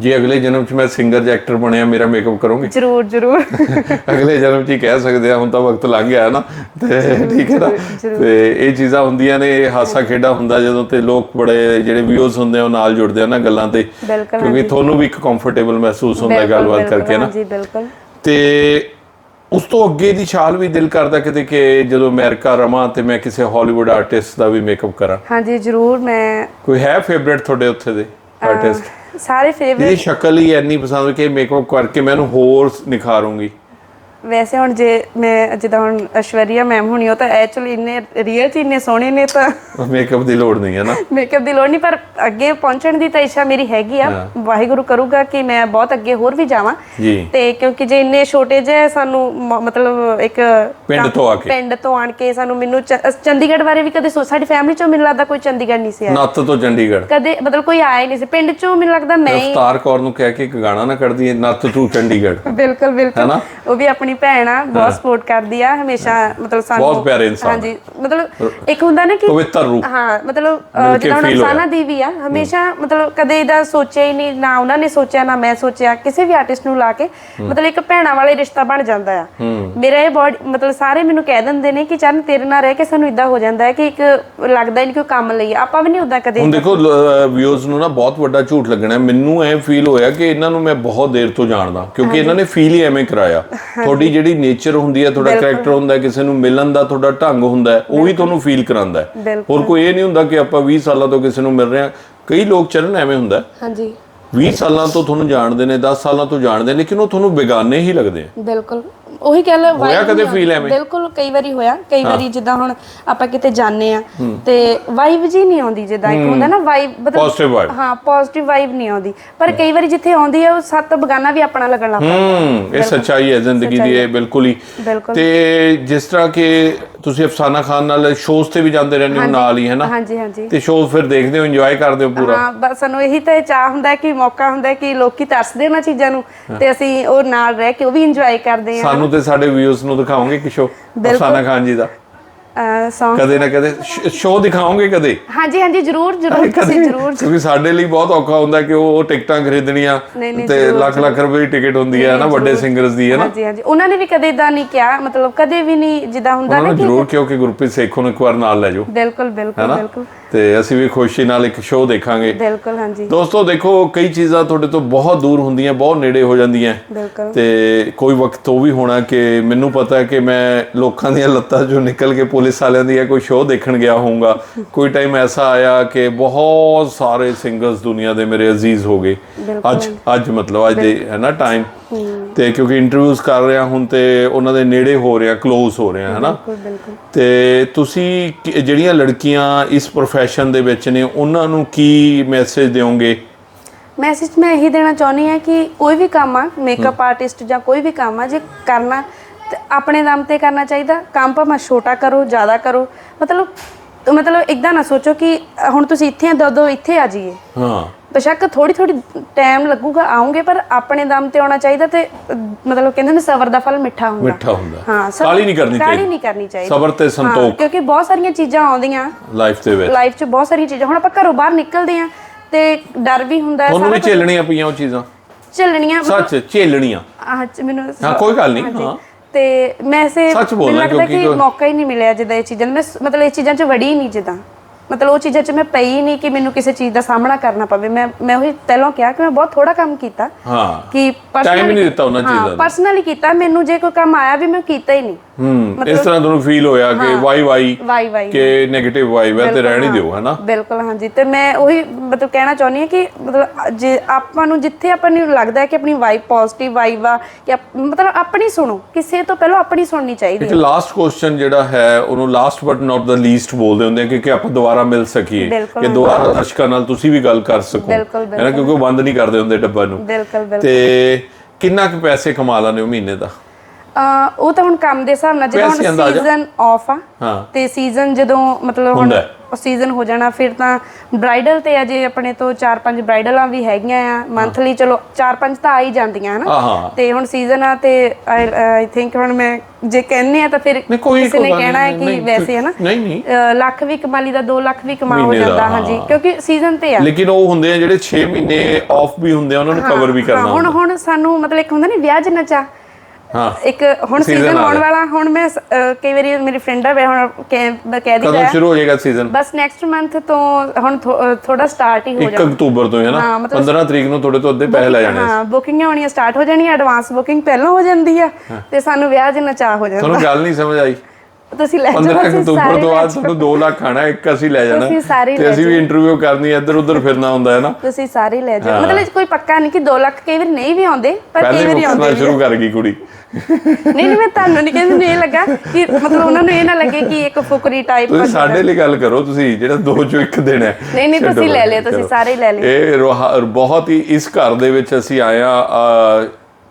ਜੇ ਅਗਲੇ ਜਨਮ 'ਚ ਮੈਂ ਸਿੰਗਰ ਜਾਂ ਐਕਟਰ ਬਣਿਆ ਮੇਰਾ ਮੇਕਅਪ ਕਰੋਗੇ? ਜ਼ਰੂਰ ਜ਼ਰੂਰ। ਅਗਲੇ ਜਨਮ 'ਚ ਹੀ ਕਹਿ ਸਕਦੇ ਆ ਹੁਣ ਤਾਂ ਵਕਤ ਲੰਘ ਗਿਆ ਹੈ ਨਾ? ਤੇ ਠੀਕ ਹੈ ਨਾ? ਤੇ ਇਹ ਚੀਜ਼ਾਂ ਹੁੰਦੀਆਂ ਨੇ ਇਹ ਹਾਸਾ ਖੇਡਾ ਹੁੰਦਾ ਜਦੋਂ ਤੇ ਲੋਕ ਬੜੇ ਜਿਹੜੇ ਵਿਊਜ਼ ਹੁੰਦੇ ਆ ਉਹ ਨਾਲ ਜੁੜਦੇ ਆ ਨਾ ਗੱਲਾਂ ਤੇ। ਕਿਉਂਕਿ ਤੁਹਾਨੂੰ ਵੀ ਇੱਕ ਕੰਫਰਟੇਬਲ ਮਹਿਸੂਸ ਹੁੰਦਾ ਹੈ ਗੱਲਬਾਤ ਕਰਕੇ ਨਾ। ਹਾਂਜੀ ਬਿਲਕੁਲ। ਤੇ ਉਸ ਤੋਂ ਅੱਗੇ ਦੀ ਛਾਲ ਵੀ ਦਿਲ ਕਰਦਾ ਕਿਤੇ ਕਿ ਜਦੋਂ ਅਮਰੀਕਾ ਰਵਾਂ ਤੇ ਮੈਂ ਕਿਸੇ ਹਾਲੀਵੁੱਡ ਆਰਟਿਸਟ ਦਾ ਵੀ ਮੇਕਅਪ ਕਰਾਂ। ਹਾਂਜੀ ਜ਼ਰੂਰ ਮੈਂ ਕੋਈ ਹੈ ਫੇਵਰਿਟ ਤੁਹਾਡੇ ਉੱਥੇ ਦੇ ਆਰਟਿਸਟ ਸਾਰੇ ਫੇਵਰੇਟ ਜਿਹਦੀ ਸ਼ਕਲ ਹੀ ਇੰਨੀ ਪਸੰਦ ਕਿ ਮੇਕਅਪ ਕਰਕੇ ਮੈਂ ਉਹਨੂੰ ਹੋਰ ਨਿਖਾਰੂੰਗੀ। ਵੈਸੇ ਹੁਣ ਜੇ ਮੈਂ ਜਿੱਦਾਂ ਹੁਣ ਐਸ਼ਵਰੀਆ ਮੈਮ ਹੁਣੀ ਉਹ ਤਾਂ ਐਕਚੁਅਲੀ ਇੰਨੇ ਰੀਅਲ ਚ ਇੰਨੇ ਸੋਹਣੇ ਨੇ ਤਾਂ ਮੇਕਅਪ ਦੀ ਲੋੜ ਨਹੀਂ ਹੈ ਨਾ। ਮੇਕਅਪ ਦੀ ਲੋੜ ਨਹੀਂ ਪਰ ਅੱਗੇ ਪਹੁੰਚਣ ਦੀ ਤਾਂ ਇੱਛਾ ਮੇਰੀ ਹੈਗੀ ਆ। ਵਾਹਿਗੁਰੂ ਕਰੂਗਾ ਕਿ ਮੈਂ ਬਹੁਤ ਅੱਗੇ ਹੋਰ ਵੀ ਜਾਵਾਂ। ਜੀ। ਤੇ ਕਿਉਂਕਿ ਜੇ ਇੰਨੇ ਛੋਟੇ ਜਿਹੇ ਸਾਨੂੰ ਮਤਲਬ ਇੱਕ ਪਿੰਡ ਤੋਂ ਆ ਕੇ। ਪਿੰਡ ਤੋਂ ਆਣ ਕੇ ਸਾਨੂੰ ਮੈਨੂੰ ਚੰਡੀਗੜ੍ਹ ਬਾਰੇ ਵੀ ਕਦੇ ਸਾਡੀ ਫੈਮਿਲੀ ਚੋਂ ਮੈਨੂੰ ਲੱਗਦਾ ਕੋਈ ਚੰਡੀਗੜ੍ਹ ਨਹੀਂ ਸੀ ਆਇਆ। ਨੱਤ ਤੋਂ ਚੰਡੀਗੜ੍ਹ। ਕਦੇ ਮਤਲਬ ਕੋਈ ਆਇਆ ਹੀ ਨਹੀਂ ਸੀ। ਪਿੰਡ ਚੋਂ ਮੈਨੂੰ ਲੱਗਦਾ ਮੈਂ ਹੀ ਅਵਤਾਰ ਕੌਰ ਨੂੰ ਕਹਿ ਕੇ ਇੱਕ ਗਾਣਾ ਨਾ ਕੱਢਦੀ ਨੱਤ ਤੋਂ ਚੰਡੀਗੜ੍ਹ। ਬਿਲਕੁਲ ਬਿਲਕੁਲ? ਉਹ ਵੀ ਆਪਣੀ ਭੈਣ ਆ ਬਹੁਤ ਸਪੋਰਟ ਕਰਦੀ ਆ ਹਮੇਸ਼ਾ ਮਤਲਬ ਸਾਨੂੰ ਬਹੁਤ ਪਿਆਰੇ ਇਨਸਾਨ। ਹਾਂਜੀ ਮਤਲਬ ਇੱਕ ਹੁੰਦਾ ਨਾ ਕਿ ਪਵਿੱਤਰ ਰੂਪ। ਹਾਂ ਮਤਲਬ ਅਹ, ਮਿਲ ਕੇ ਜਿੱਦਾਂ ਹੁਣ feel ਹੋਇਆ। ਅਫਸਾਨਾ ਦੀ ਵੀ ਆ ਹਮੇਸ਼ਾ ਮਤਲਬ ਕਦੇ ਇਹਦਾ ਸੋਚਿਆ ਹੀ ਨਹੀਂ ਨਾ ਉਹਨਾਂ ਨੇ ਸੋਚਿਆ ਨਾ ਮੈਂ ਸੋਚਿਆ ਕਿਸੇ ਵੀ ਆਰਟਿਸਟ ਨੂੰ ਲਾ ਕੇ ਮਤਲਬ ਇੱਕ ਭੈਣਾਂ ਵਾਲੇ ਰਿਸ਼ਤਾ ਬਣ ਜਾਂਦਾ ਆ। ਮੇਰਾ ਇਹ ਬਹੁਤ ਮਤਲਬ ਸਾਰੇ ਮੈਨੂੰ ਕਹਿ ਦਿੰਦੇ ਨੇ ਕਿ ਚਰਨ ਤੇਰੇ ਨਾਲ ਰਹਿ ਕੇ ਸਾਨੂੰ ਇਦਾਂ ਹੋ ਜਾਂਦਾ ਹੈ ਕਿ ਇੱਕ ਲੱਗਦਾ ਹੀ ਨਹੀਂ ਕਿ ਉਹ ਕੰਮ ਲਈ। ਆਪਾਂ ਵੀ ਨਹੀਂ ਉਦਾਂ ਕਦੇ ਹੁਣ ਦੇਖੋ ਵਿਊਜ਼ ਨੂੰ ਨਾ ਬਹੁਤ ਵੱਡਾ ਝੂਠ ਲੱਗਣਾ। ਮੈਨੂੰ ਐ ਫੀਲ ਹੋਇਆ ਕਿ ਇਹਨਾਂ ਨੂੰ ਮੈਂ ਬਹੁਤ ਦੇਰ ਤੋਂ ਜਾਣਦਾ ਕਿਉਂਕਿ ਇਹਨਾਂ ਨੇ ਫੀਲ ਹੀ ਐਵੇਂ ਕਰਾਇਆ। ਤੁਹਾਡੇ ਜਿਹੜੀ ਨੇਚਰ ਹੁੰਦੀ ਹੈ ਤੁਹਾਡਾ ਕੈਰੈਕਟਰ ਹੁੰਦਾ ਕਿਸੇ ਨੂੰ ਮਿਲਣ ਦਾ ਤੁਹਾਡਾ ਢੰਗ ਹੁੰਦਾ ਹੈ ਉਹੀ ਤੁਹਾਨੂੰ ਫੀਲ ਕਰਾਉਂਦਾ ਹੈ। ਹੋਰ ਕੋਈ ਇਹ ਨਹੀਂ ਹੁੰਦਾ ਕਿ ਆਪਾਂ 20 ਸਾਲਾਂ ਤੋਂ ਕਿਸੇ ਨੂੰ ਮਿਲ ਰਹੇ ਹਾਂ। ਕਈ ਲੋਕ ਚਰਨ ਐਵੇਂ ਹੁੰਦਾ ਹਾਂਜੀ। 20 ਸਾਲਾਂ ਤੋਂ ਤੁਹਾਨੂੰ ਜਾਣਦੇ ਨੇ 10 ਸਾਲਾਂ ਤੋਂ ਜਾਣਦੇ ਨੇ ਲੇਕਿਨ ਉਹ ਤੁਹਾਨੂੰ ਬੇਗਾਨੇ ਹੀ ਲੱਗਦੇ ਆ। ਬਿਲਕੁਲ। ਉਹੀ ਕਹਿ ਲਓ ਹੋਇਆ ਕਦੇ ਆਉਂਦੀ। ਐਵੇਂ? ਬਿਲਕੁਲ ਕਈ ਵਾਰੀ ਹੋਇਆ ਕਈ ਵਾਰੀ ਜਿੱਦਾਂ ਹੁਣ ਆਪਾਂ ਕਿਤੇ ਜਾਂਦੇ ਆ ਤੇ ਵਾਈਬ ਜੀ ਨਹੀਂ ਆਉਂਦੀ ਜਿੱਦਾਂ ਇੱਕ ਹੁੰਦਾ ਨਾ ਵਾਈਬ ਮਤਲਬ Positive vibe। ਹਾਂ ਪੋਜ਼ਿਟਿਵ ਵਾਈਬ ਨਹੀਂ ਆਉਂਦੀ। ਪਰ ਕਈ ਵਾਰੀ ਜਿੱਥੇ ਆਉਂਦੀ ਹੈ ਉਹ ਸੱਤ ਬਗਾਨਾ ਵੀ ਆਪਣਾ ਲੱਗਣ ਲੱਗ ਪੈਂਦਾ। ਹੂੰ ਇਹ ਸੱਚਾਈ ਹੈ ਜ਼ਿੰਦਗੀ ਦੀ ਇਹ ਬਿਲਕੁਲ ਹੀ। ਤੇ ਜਿਸ ਤਰ੍ਹਾਂ ਕਿ ਤੁਸੀਂ ਅਫਸਾਨਾ ਖਾਨ ਨਾਲ ਸ਼ੋਜ਼ ਤੇ ਵੀ ਜਾਂਦੇ ਰਹਿੰਦੇ ਹੋ ਨਾਲ ਹੀ ਹੈ ਨਾ? ਹਾਂਜੀ ਹਾਂਜੀ। ਤੇ ਸ਼ੋਜ਼ ਫਿਰ ਦੇਖਦੇ ਹੋ ਇੰਜੋਏ ਕਰਦੇ ਹੋ ਪੂਰਾ? ਹਾਂ ਬਸ ਸਾਨੂੰ ਇਹੀ ਤਾਂ ਚਾਹ ਹੁੰਦਾ ਹੈ ਕਿ ਮੌਕਾ ਹੁੰਦਾ ਹੈ ਕਿ ਲੋਕੀ ਤਰਸਦੇ ਉਹਨਾਂ ਚੀਜ਼ਾਂ ਨੂੰ ਤੇ ਅਸੀਂ ਉਹ ਨਾਲ ਰਹਿ ਕੇ ਉਹ ਵੀ ਇੰਜੋਏ ਕਰਦੇ ਹਾਂ ਸਾਨੂੰ ਤੇ ਸਾਡੇ ਵਿਊਜ਼ ਨੂੰ ਦਿਖਾਓਗੇ ਕਿ ਸ਼ੋ ਅਫਸਾਨਾ ਖਾਨ ਜੀ ਦਾ। ਸੌਂਗ ਕਦੇ ਨਾ ਕਦੇ ਸ਼ੋ ਦਿਖਾਓਗੇ ਕਦੇ? ਹਾਂਜੀ ਹਾਂਜੀ ਜਰੂਰ ਜਰੂਰ ਤੁਸੀਂ ਜਰੂਰ ਕਿਉਂਕਿ ਸਾਡੇ ਲਈ ਬਹੁਤ ਔਖਾ ਹੁੰਦਾ ਕਿ ਉਹ ਟਿਕਟਾਂ ਖਰੀਦਣੀਆਂ ਤੇ ਲੱਖ ਲੱਖ ਰੁਪਏ ਦੀ ਟਿਕਟ ਹੁੰਦੀ ਹੈ ਨਾ ਵੱਡੇ ਸਿੰਗਰਸ ਦੀ ਹੈ ਨਾ? ਹਾਂਜੀ ਹਾਂਜੀ। ਉਹਨਾਂ ਨੇ ਵੀ ਕਦੇ ਇਦਾਂ ਨਹੀਂ ਕਿਹਾ ਮਤਲਬ ਕਦੇ ਵੀ ਨਹੀਂ ਜਿੱਦਾਂ ਹੁੰਦਾ ਨਾ ਨੂੰ ਜ਼ਰੂਰ ਕਿਉਂਕਿ ਗੁਰਪ੍ਰੀਤ ਸੇਖੋਂ ਨੂੰ ਇੱਕ ਵਾਰ ਨਾਲ ਲੈ ਜਾਓ। ਬਿਲਕੁਲ ਬਿਲਕੁਲ ਬਿਲਕੁਲ। ਤੇ ਅਸੀਂ ਵੀ ਖੁਸ਼ੀ ਨਾਲ ਇੱਕ ਸ਼ੋਅ ਦੇਖਾਂਗੇ। ਬਿਲਕੁਲ ਹਾਂਜੀ। ਦੋਸਤੋ ਦੇਖੋ ਕਈ ਚੀਜ਼ਾਂ ਤੁਹਾਡੇ ਤੋਂ ਬਹੁਤ ਦੂਰ ਹੁੰਦੀਆਂ ਬਹੁਤ ਨੇੜੇ ਹੋ ਜਾਂਦੀਆਂ। ਬਿਲਕੁਲ। ਤੇ ਕੋਈ ਵਕਤ ਉਹ ਵੀ ਹੋਣਾ ਕਿ ਮੈਨੂੰ ਪਤਾ ਹੈ ਕਿ ਮੈਂ ਲੋਕਾਂ ਦੀਆਂ ਲੱਤਾਂ ਚੋਂ ਨਿਕਲ ਕੇ ਪੁਲਿਸ ਵਾਲਿਆਂ ਦੀ ਕੋਈ ਸ਼ੋਅ ਦੇਖਣ ਗਿਆ ਹੋਊਗਾ। ਕੋਈ ਟਾਈਮ ਐਸਾ ਆਇਆ ਕਿ ਬਹੁਤ ਸਾਰੇ ਸਿੰਗਰਸ ਦੁਨੀਆ ਦੇ ਮੇਰੇ ਅਜ਼ੀਜ਼ ਹੋ ਗਏ। ਅੱਜ ਅੱਜ ਮਤਲਬ ਅੱਜ ਦੇ ਹੈ ਨਾ ਟਾਈਮ ਤੇ ਕਿਉਂਕਿ ਇੰਟਰਵਿਊਜ਼ ਕਰ ਰਿਹਾ ਹੁਣ ਤੇ ਉਹਨਾਂ ਦੇ ਨੇੜੇ ਹੋ ਰਿਹਾ ক্লোਜ਼ ਹੋ ਰਿਹਾ ਹੈ ਨਾ ਬਿਲਕੁਲ ਬਿਲਕੁਲ। ਤੇ ਤੁਸੀਂ ਜਿਹੜੀਆਂ ਲੜਕੀਆਂ ਇਸ profession ਦੇ ਵਿੱਚ ਨੇ ਉਹਨਾਂ ਨੂੰ ਕੀ ਮੈਸੇਜ ਦਿਓਗੇ? ਮੈਸੇਜ ਮੈਂ ਇਹੀ ਦੇਣਾ ਚਾਹੁੰਦੀ ਹਾਂ ਕਿ ਕੋਈ ਵੀ ਕੰਮ ਆ ਮੇਕਅਪ ਆਰਟਿਸਟ ਜਾਂ ਕੋਈ ਵੀ ਕੰਮ ਆ ਜੇ ਕਰਨਾ ਤੇ ਆਪਣੇ ਦਮ ਤੇ ਕਰਨਾ ਚਾਹੀਦਾ। ਕੰਮ ਭਾਵੇਂ ਛੋਟਾ ਕਰੋ ਜ਼ਿਆਦਾ ਕਰੋ। ਮਤਲਬ ਮਤਲਬ ਇਦਾਂ ਨਾ ਸੋਚੋ ਕਿ ਹੁਣ ਤੁਸੀਂ ਇੱਥੇ ਆ ਦੋ ਦੋ ਇੱਥੇ ਆ ਜਾਈਏ। ਹਾਂ। ਬੇਸ਼ੱਕ ਥੋੜੀ ਥੋੜੀ ਟਾਈਮ ਲੱਗੂਗਾ ਆਉਂਗੇ ਪਰ ਆਪਣੇ ਦਮ ਤੇ ਆਉਣਾ ਚਾਹੀਦਾ ਤੇ ਮਤਲਬ ਕਹਿੰਦੇ ਨੇ ਸਬਰ ਦਾ ਫਲ ਮਿੱਠਾ ਹੁੰਦਾ। ਮਿੱਠਾ ਹੁੰਦਾ। ਹਾਂ ਸਬਰ- ਕਾਲੀ ਨਹੀਂ ਕਰਨੀ ਕਾਹਲੀ ਚਾਹੀਦੀ। ਨਹੀਂ ਕਰਨੀ ਚਾਹੀਦੀ। ਸਬਰ ਤੇ ਹਾਂ, ਸੰਤੋਖ। ਕਿਉਂਕਿ ਬਹੁਤ ਸਾਰੀਆਂ ਚੀਜ਼ਾਂ ਆਉਂਦੀਆਂ। ਲਾਈਫ ਦੇ ਵਿੱਚ। ਲਾਈਫ 'ਚ ਬਹੁਤ ਸਾਰੀਆਂ ਚੀਜ਼ਾਂ। ਹੁਣ ਆਪਾਂ ਘਰੋਂ ਬਾਹਰ ਨਿਕਲਦੇ ਆ ਤੇ ਡਰ ਵੀ ਹੁੰਦਾ ਹੈ ਤੁਹਾਨੂੰ ਵੀ ਝੇਲਣੀਆਂ ਪਈਆਂ ਉਹ ਚੀਜ਼ਾਂ? ਚੱਲਣੀਆਂ ਸੱਚ ਝੇਲਣੀਆਂ। ਆਹ ਚ ਮੈਨੂੰ ਹਾਂ ਕੋਈ ਗੱਲ ਨਹੀਂ ਹਾਂਜੀ। ਹਾਂ। ਤੇ ਮੈਂ ਸੇ ਸੱਚ ਬੋਲਣਾ ਮੈਨੂੰ ਲੱਗਦਾ ਕਿਉਂਕਿ ਕਿ ਕੋਈ- ਮੌਕਾ ਹੀ ਨਹੀਂ ਮਿਲਿਆ ਜਿੱਦਾਂ ਇਹ ਚੀਜ਼ਾਂ। ਮੈਂ ਸ- ਮਤਲਬ ਇਹ ਚੀਜ਼ਾਂ 'ਚ ਵੜੀ ਹੀ ਨਹੀਂ ਜਿੱਦਾਂ। ਮਤਲਬ ਉਹ ਚੀਜ਼ਾਂ 'ਚ ਮੈਂ ਪਈ ਹੀ ਨਹੀਂ ਕਿ ਮੈਨੂੰ ਕਿਸੇ ਚੀਜ਼ ਦਾ ਸਾਹਮਣਾ ਕਰਨਾ ਪਵੇ। ਮੈਂ ਮੈਂ ਉਹੀ ਪਹਿਲਾਂ ਕਿਹਾ ਕਿ ਮੈਂ ਬਹੁਤ ਥੋੜਾ ਕੰਮ ਕੀਤਾ। ਹਾਂ ਕਿ Time ਹੀ ਨਹੀਂ ਦਿੱਤਾ ਉਹਨਾਂ ਚੀਜ਼ਾਂ ਦਾ। ਪਰਸਨਲੀ ਕੀਤਾ। ਮੈਨੂੰ ਜੇ ਕੋਈ ਕੰਮ ਆਇਆ ਵੀ ਮੈਂ ਕੀਤਾ ਹੀ ਨਹੀਂ। ਹੂੰ ਇਸ ਤਰ੍ਹਾਂ ਤੁਹਾਨੂੰ ਫੀਲ ਹੋਇਆ ਕਿ ਵਾਈ ਵਾਈ ਵਾਈ ਵਾਈ ਕਿ 네ਗੇਟਿਵ ਵਾਈਬ ਹੈ ਤੇ ਰਹਿਣ ਹੀ ਦਿਓ ਹੈਨਾ? ਬਿਲਕੁਲ ਹਾਂਜੀ। ਤੇ ਮੈਂ ਉਹੀ ਮਤਲਬ ਕਹਿਣਾ ਚਾਹੁੰਦੀ ਹਾਂ ਕਿ ਮਤਲਬ ਜੇ ਆਪਾਂ ਨੂੰ ਜਿੱਥੇ ਆਪਾਂ ਨੂੰ ਲੱਗਦਾ ਹੈ ਕਿ ਆਪਣੀ ਵਾਈਬ ਪੋਜ਼ਿਟਿਵ ਵਾਈਬ ਆ ਕਿ ਆਪ- ਮਤਲਬ ਆਪਣੀ ਸੁਣੋ ਕਿਸੇ ਤੋਂ ਪਹਿਲਾਂ ਆਪਣੀ ਸੁਣਨੀ ਚਾਹੀਦੀ ਇੱਕ ਹੈ। ਲਾਸਟ ਕੁਐਸਚਨ ਜਿਹੜਾ ਹੈ ਉਹਨੂੰ last but not the least ਬੋਲਦੇ ਹੁੰਦੇ ਆ ਕਿ ਕਿ ਆਪਾਂ ਦੁਬਾਰਾ ਮਿਲ ਸਕੀਏ। ਕਿ ਦੁਬਾਰਾ ਦਰਸ਼ਕਾਂ ਨਾਲ ਤੁਸੀਂ ਵੀ ਗੱਲ ਕਰ ਸਕੋ। ਹੈ ਨਾ ਕਿਉਂਕਿ ਉਹ ਬੰਦ ਨਹੀਂ ਕਰਦੇ ਹੁੰਦੇ ਡੱਬਾ ਨੂੰ। ਤੇ ਕਿੰਨਾ ਕੁ ਪੈਸੇ ਕਮਾ ਲੈਂਦੇ ਹੋ ਮਹੀਨੇ ਦਾ? ਅਹ ਉਹ ਤਾਂ ਹੁਣ ਕੰਮ ਦੇ ਹਿਸਾਬ ਨਾਲ ਜਦੋਂ ਵੈਸੇ ਹੁਣ ਅੰਦਾਜ਼ਾ? ਸੀਜ਼ਨ ਆਫ ਆ ਹਾਂ ਤੇ ਸੀਜ਼ਨ ਜਦੋਂ ਮਤਲਬ ਹੁਣ ਹੁੰਦਾ ਹੈ। ਸੀਜ਼ਨ ਹੋ ਜਾਣਾ ਫਿਰ ਤਾਂ ਬ੍ਰਾਈਡਲ ਤੇ ਅਜੇ ਆਪਣੇ ਤੋਂ 4-5 ਬ੍ਰਾਈਡਲਾਂ ਵੀ ਹੈਗੀਆਂ ਆ ਮੰਥਲੀ ਚਲੋ 4-5 ਤਾਂ ਆ ਹੀ ਜਾਂਦੀਆਂ ਹਨਾ ਤੇ ਹੁਣ ਸੀਜ਼ਨ ਆ ਤੇ ਆਈ ਥਿੰਕ ਹੁਣ ਮੈਂ ਜੇ ਕਹਿੰਨੇ ਆ ਤਾਂ ਫਿਰ ਨਹੀਂ, ਕੋਈ- ਕਿਸੇ ਨੇ ਗੱਲ ਕਹਿਣਾ ਹੈ ਨਹੀਂ, ਕਿ ਨਹੀਂ, ਵੈਸੇ ਹੈ ਨਾ ਨਹੀਂ, ਨਹੀਂ। ਅਹ ਲੱਖ ਵੀ ਕਮਾ ਲਈ ਦਾ 2 ਲੱਖ ਵੀ ਕਮਾ ਹੋ ਮਹੀਨੇ ਦਾ, ਜਾਂਦਾ ਹਾਂਜੀ ਹਾਂ। ਕਿਉਂਕਿ ਸੀਜ਼ਨ ਤੇ ਆ ਲੇਕਿਨ ਉਹ ਹੁੰਦੇ ਆ ਜਿਹੜੇ 6 ਮਹੀਨੇ ਆਫ ਵੀ ਹੁੰਦੇ ਆ ਉਹਨਾਂ ਨੂੰ ਕਵਰ ਵੀ ਹਾਂ, ਕਰਨਾ ਹੁਣ ਹੁੰਦਾ ਹੁਣ ਸਾਨੂੰ ਮਤਲਬ ਇੱਕ ਹੁੰਦਾ ਨਹੀਂ ਵਿਆਹ ਚਾ ਹਾਂ। ਇੱਕ ਹੁਣ ਸੀਜ਼ਨ ਆਉਣ। ਵਾਲਾ ਹੁਣ ਮੈਂ ਅਹ ਕਈ ਵਾਰੀ ਮੇਰੀ ਫਰੈਂਡ ਆ ਵੇ ਹੁਣ ਕਹਿ ਮੈਂ ਕਹਿ ਕਦੋਂ ਸ਼ੁਰੂ ਹੋ ਜਾਏਗਾ ਸੀਜ਼ਨ ਬਸ ਨੈਕਸਟ ਮੰਥ ਤੋਂ ਹੁਣ ਥੋੜਾ ਸਟਾਰਟ ਹੀ ਹੋ 1 ਜਾਣਾ। ਅਕਤੂਬਰ ਤੋਂ ਹੈ ਨਾ? ਹਾਂ, ਮਤਲਬ 15 ਤਰੀਕ ਨੂੰ ਤੁਹਾਡੇ ਤੋਂ ਅੱਧੇ ਪੈਸੇ ਲੈ ਜਾਣੇ ਹਾਂ ਬੁਕਿੰਗਾਂ ਹੋਣੀਆਂ ਸਟਾਰਟ ਹੋ ਜਾਣੀਆਂ ਐਡਵਾਂਸ ਬੁਕਿੰਗ ਪਹਿਲਾਂ ਹੋ ਜਾਂਦੀ ਆ ਤੇ ਸਾਨੂੰ ਵਿਆਹ ਜਿੰਨਾ ਚਾਹ ਹੋ ਜਾਂਦਾ। ਤੁਹਾਨੂੰ ਗੱਲ ਨਹੀਂ ਸਮਝ ਆਈ। ਤੁਸੀਂ ਲੈ 15 ਜਾਓ ਤੁਸੀਂ ਅਕਤੂਬਰ ਸਾਰੇ ਤੋਂ ਬਾਅਦ ਤੁਹਾਨੂੰ 2 ਲੱਖ ਖਾਣਾ ਇੱਕ ਅਸੀਂ ਲੈ ਜਾਣਾ। ਤੁਸੀਂ ਸਾਰੇ ਤੇ ਅਸੀਂ ਵੀ ਇੰਟਰਵਿਊ ਕਰਨੀ ਇੱਧਰ ਉੱਧਰ ਫਿਰਨਾ ਹੁੰਦਾ ਹੈ ਨਾ। ਤੁਸੀਂ ਸਾਰੇ ਲੈ ਜਾਓ। ਮਤਲਬ ਕੋਈ ਪੱਕਾ ਨਹੀਂ ਕਿ 2 ਲੱਖ ਕਈ ਵਾਰੀ ਨਹੀਂ ਵੀ ਆਉਂਦੇ ਪਰ ਕਈ ਵਾਰੀ ਆਉਂਦੇ। ਸ਼ੁਰੂ ਕਰ ਗਈ ਕੁੜੀ। ਨਹੀਂ ਨਹੀਂ ਮੈਂ ਤੁਹਾਨੂੰ ਨਹੀਂ ਕਹਿੰਦੀ ਮੈਨੂੰ ਇਹ ਲੱਗਾ ਕਿ ਮਤਲਬ ਉਹਨਾਂ ਨੂੰ ਇਹ ਨਾ ਲੱਗੇ ਕਿ ਇੱਕ ਫੁਕਰੀ ਟਾਈਪ ਤੁਸੀਂ ਸਾਡੇ ਲਈ ਗੱਲ ਕਰੋ ਤੁਸੀਂ ਜਿਹੜਾ ਦੋ ਚੋਂ ਇੱਕ ਦੇਣਾ ਹੈ ਨਹੀਂ ਨਹੀਂ ਤੁਸੀਂ ਲੈ ਲਿਓ ਤੁਸੀਂ ਸਾਰੇ ਲੈ ਲਿਓ। ਇਹ ਬਹੁਤ ਹੀ ਇਸ ਘਰ ਦੇ ਵਿੱਚ ਅਸੀਂ ਆਇਆ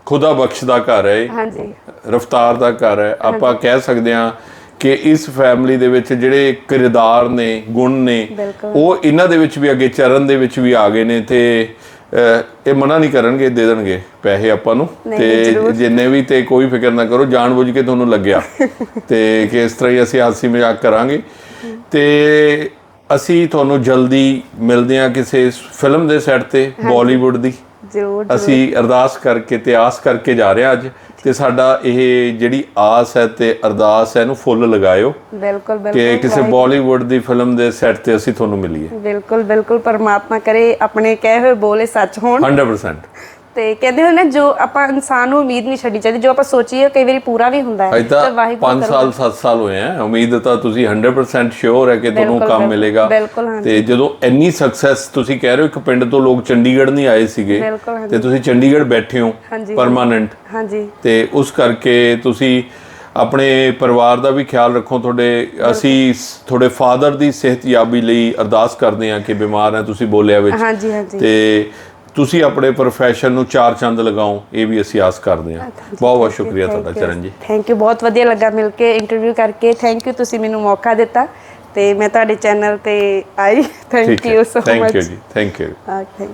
ਖੁਦਾ ਬਖਸ਼ ਦਾ ਘਰ ਹੈ। ਹਾਂਜੀ। ਰਫਤਾਰ ਦਾ ਘਰ ਹੈ। ਆਪਾਂ ਕਹਿ ਸਕਦੇ ਹਾਂ ਕਿ ਇਸ ਫੈਮਿਲੀ ਦੇ ਵਿੱਚ ਜਿਹੜੇ ਕਿਰਦਾਰ ਨੇ ਗੁਣ ਨੇ। ਉਹ ਇਹਨਾਂ ਦੇ ਵਿੱਚ ਵੀ ਅੱਗੇ ਚਰਨ ਦੇ ਵਿੱਚ ਵੀ ਆ ਗਏ ਨੇ ਤੇ ਇਹ ਮਨਾ ਨਹੀਂ ਕਰਨਗੇ ਦੇ ਦੇਣਗੇ ਪੈਸੇ ਆਪਾਂ ਨੂੰ। ਤੇ। ਜਿੰਨੇ ਵੀ ਤੇ ਕੋਈ ਫਿਕਰ ਨਾ ਕਰੋ ਜਾਣਬੁੱਝ ਕੇ ਤੁਹਾਨੂੰ ਲੱਗਿਆ। ਤੇ ਕਿ ਇਸ ਤਰ੍ਹਾਂ ਹੀ ਅਸੀਂ ਹਾਸੀ ਮਜ਼ਾਕ ਕਰਾਂਗੇ। ਤੇ ਅਸੀਂ ਤੁਹਾਨੂੰ ਜਲਦੀ ਮਿਲਦੇ ਹਾਂ ਕਿਸੇ ਫਿਲਮ ਦੇ ਸੈੱਟ ਤੇ ਬਾਲੀਵੁੱਡ ਦੀ। ਜ਼ਰੂਰ ਅਸੀਂ ਅਰਦਾਸ ਕਰਕੇ ਤੇ ਆਸ ਕਰਕੇ ਜਾ ਰਹੇ ਅੱਜ ਤੇ ਸਾਡਾ ਇਹ ਜਿਹੜੀ ਆਸ ਹੈ ਤੇ ਅਰਦਾਸ ਹੈ ਇਹਨੂੰ ਫੁੱਲ ਲਗਾਇਓ ਬਿਲਕੁਲ ਕਿ ਬਿਲਕੁਲ ਕਿਸੇ ਬਾਲੀਵੁੱਡ ਦੀ ਫਿਲਮ ਦੇ ਸੈੱਟ ਤੇ ਅਸੀਂ ਤੁਹਾਨੂੰ ਮਿਲੀਏ। ਬਿਲਕੁਲ ਬਿਲਕੁਲ ਪਰਮਾਤਮਾ ਕਰੇ ਆਪਣੇ ਕਹੇ ਹੋਏ ਬੋਲੇ ਸੱਚ ਹੋਣ। 100% ਤੇ ਕਹਿੰਦੇ ਹੁੰਦੇ ਨੇ ਜੋ ਆਪਾਂ ਇਨਸਾਨ ਨੂੰ ਉਮੀਦ ਨਹੀਂ ਛੱਡਣੀ ਚਾਹੀਦੀ ਜੋ ਆਪਾਂ ਸੋਚੀਏ ਕਈ ਵਾਰੀ ਪੂਰਾ ਵੀ ਹੁੰਦਾ ਹੈ। ਤਾਂ ਵਾਹਿਗੁਰੂ 5 ਸਾਲ 7 ਸਾਲ ਹੋਏ ਆ। ਉਮੀਦ ਤਾਂ ਤੁਸੀਂ 100% ਸ਼ੋਰ ਹੈ ਕਿ ਤੁਹਾਨੂੰ ਕੰਮ ਮਿਲੇਗਾ। ਤੇ ਜਦੋਂ ਇੰਨੀ ਸਕਸੈਸ ਤੁਸੀਂ ਕਹਿ ਰਹੇ ਹੋ ਇੱਕ ਪਿੰਡ ਤੋਂ ਲੋਕ ਚੰਡੀਗੜ੍ਹ ਨਹੀਂ ਆਏ ਸੀਗੇ। ਤੇ ਤੁਸੀਂ ਚੰਡੀਗੜ੍ਹ ਬੈਠੇ ਹੋ। ਪਰਮਾਨੈਂਟ ਹਾਂਜੀ। ਤੇ ਉਸ ਕਰਕੇ ਤੁਸੀਂ ਆਪਣੇ ਪਰਿਵਾਰ ਦਾ ਵੀ ਖਿਆਲ ਰੱਖੋ। ਤੁਹਾਡੇ ਅਸੀਂ ਤੁਹਾਡੇ ਫਾਦਰ ਦੀ ਸਿਹਤਯਾਬੀ ਲਈ ਅਰਦਾਸ ਕਰਦੇ ਹਾਂ ਕਿ ਬਿਮਾਰ ਹੈ ਤੁਸੀਂ ਬੋਲਿਆ ਵਿੱਚ। ਹਾਂਜੀ ਹਾਂਜੀ। ਤੇ ਤੁਸੀਂ ਆਪਣੇ ਪ੍ਰੋਫੈਸ਼ਨ ਨੂੰ ਚਾਰ ਚੰਦ ਲਗਾਓ ਇਹ ਵੀ ਅਸੀਂ ਆਸ ਕਰਦੇ ਹਾਂ। ਬਹੁਤ ਬਹੁਤ ਸ਼ੁਕਰੀਆ ਤੁਹਾਡਾ ਚਰਨ ਜੀ। ਥੈਂਕ ਯੂ ਬਹੁਤ ਵਧੀਆ ਲੱਗਾ ਮਿਲ ਕੇ ਇੰਟਰਵਿਊ ਕਰਕੇ। ਥੈਂਕ ਯੂ ਤੁਸੀਂ ਮੈਨੂੰ ਮੌਕਾ ਦਿੱਤਾ ਤੇ ਮੈਂ ਤੁਹਾਡੇ ਚੈਨਲ ਤੇ ਆਈ। Thank you so thank much you ਜੀ ਥੈਂਕ ਯੂ ਥੈਂਕ ਯੂ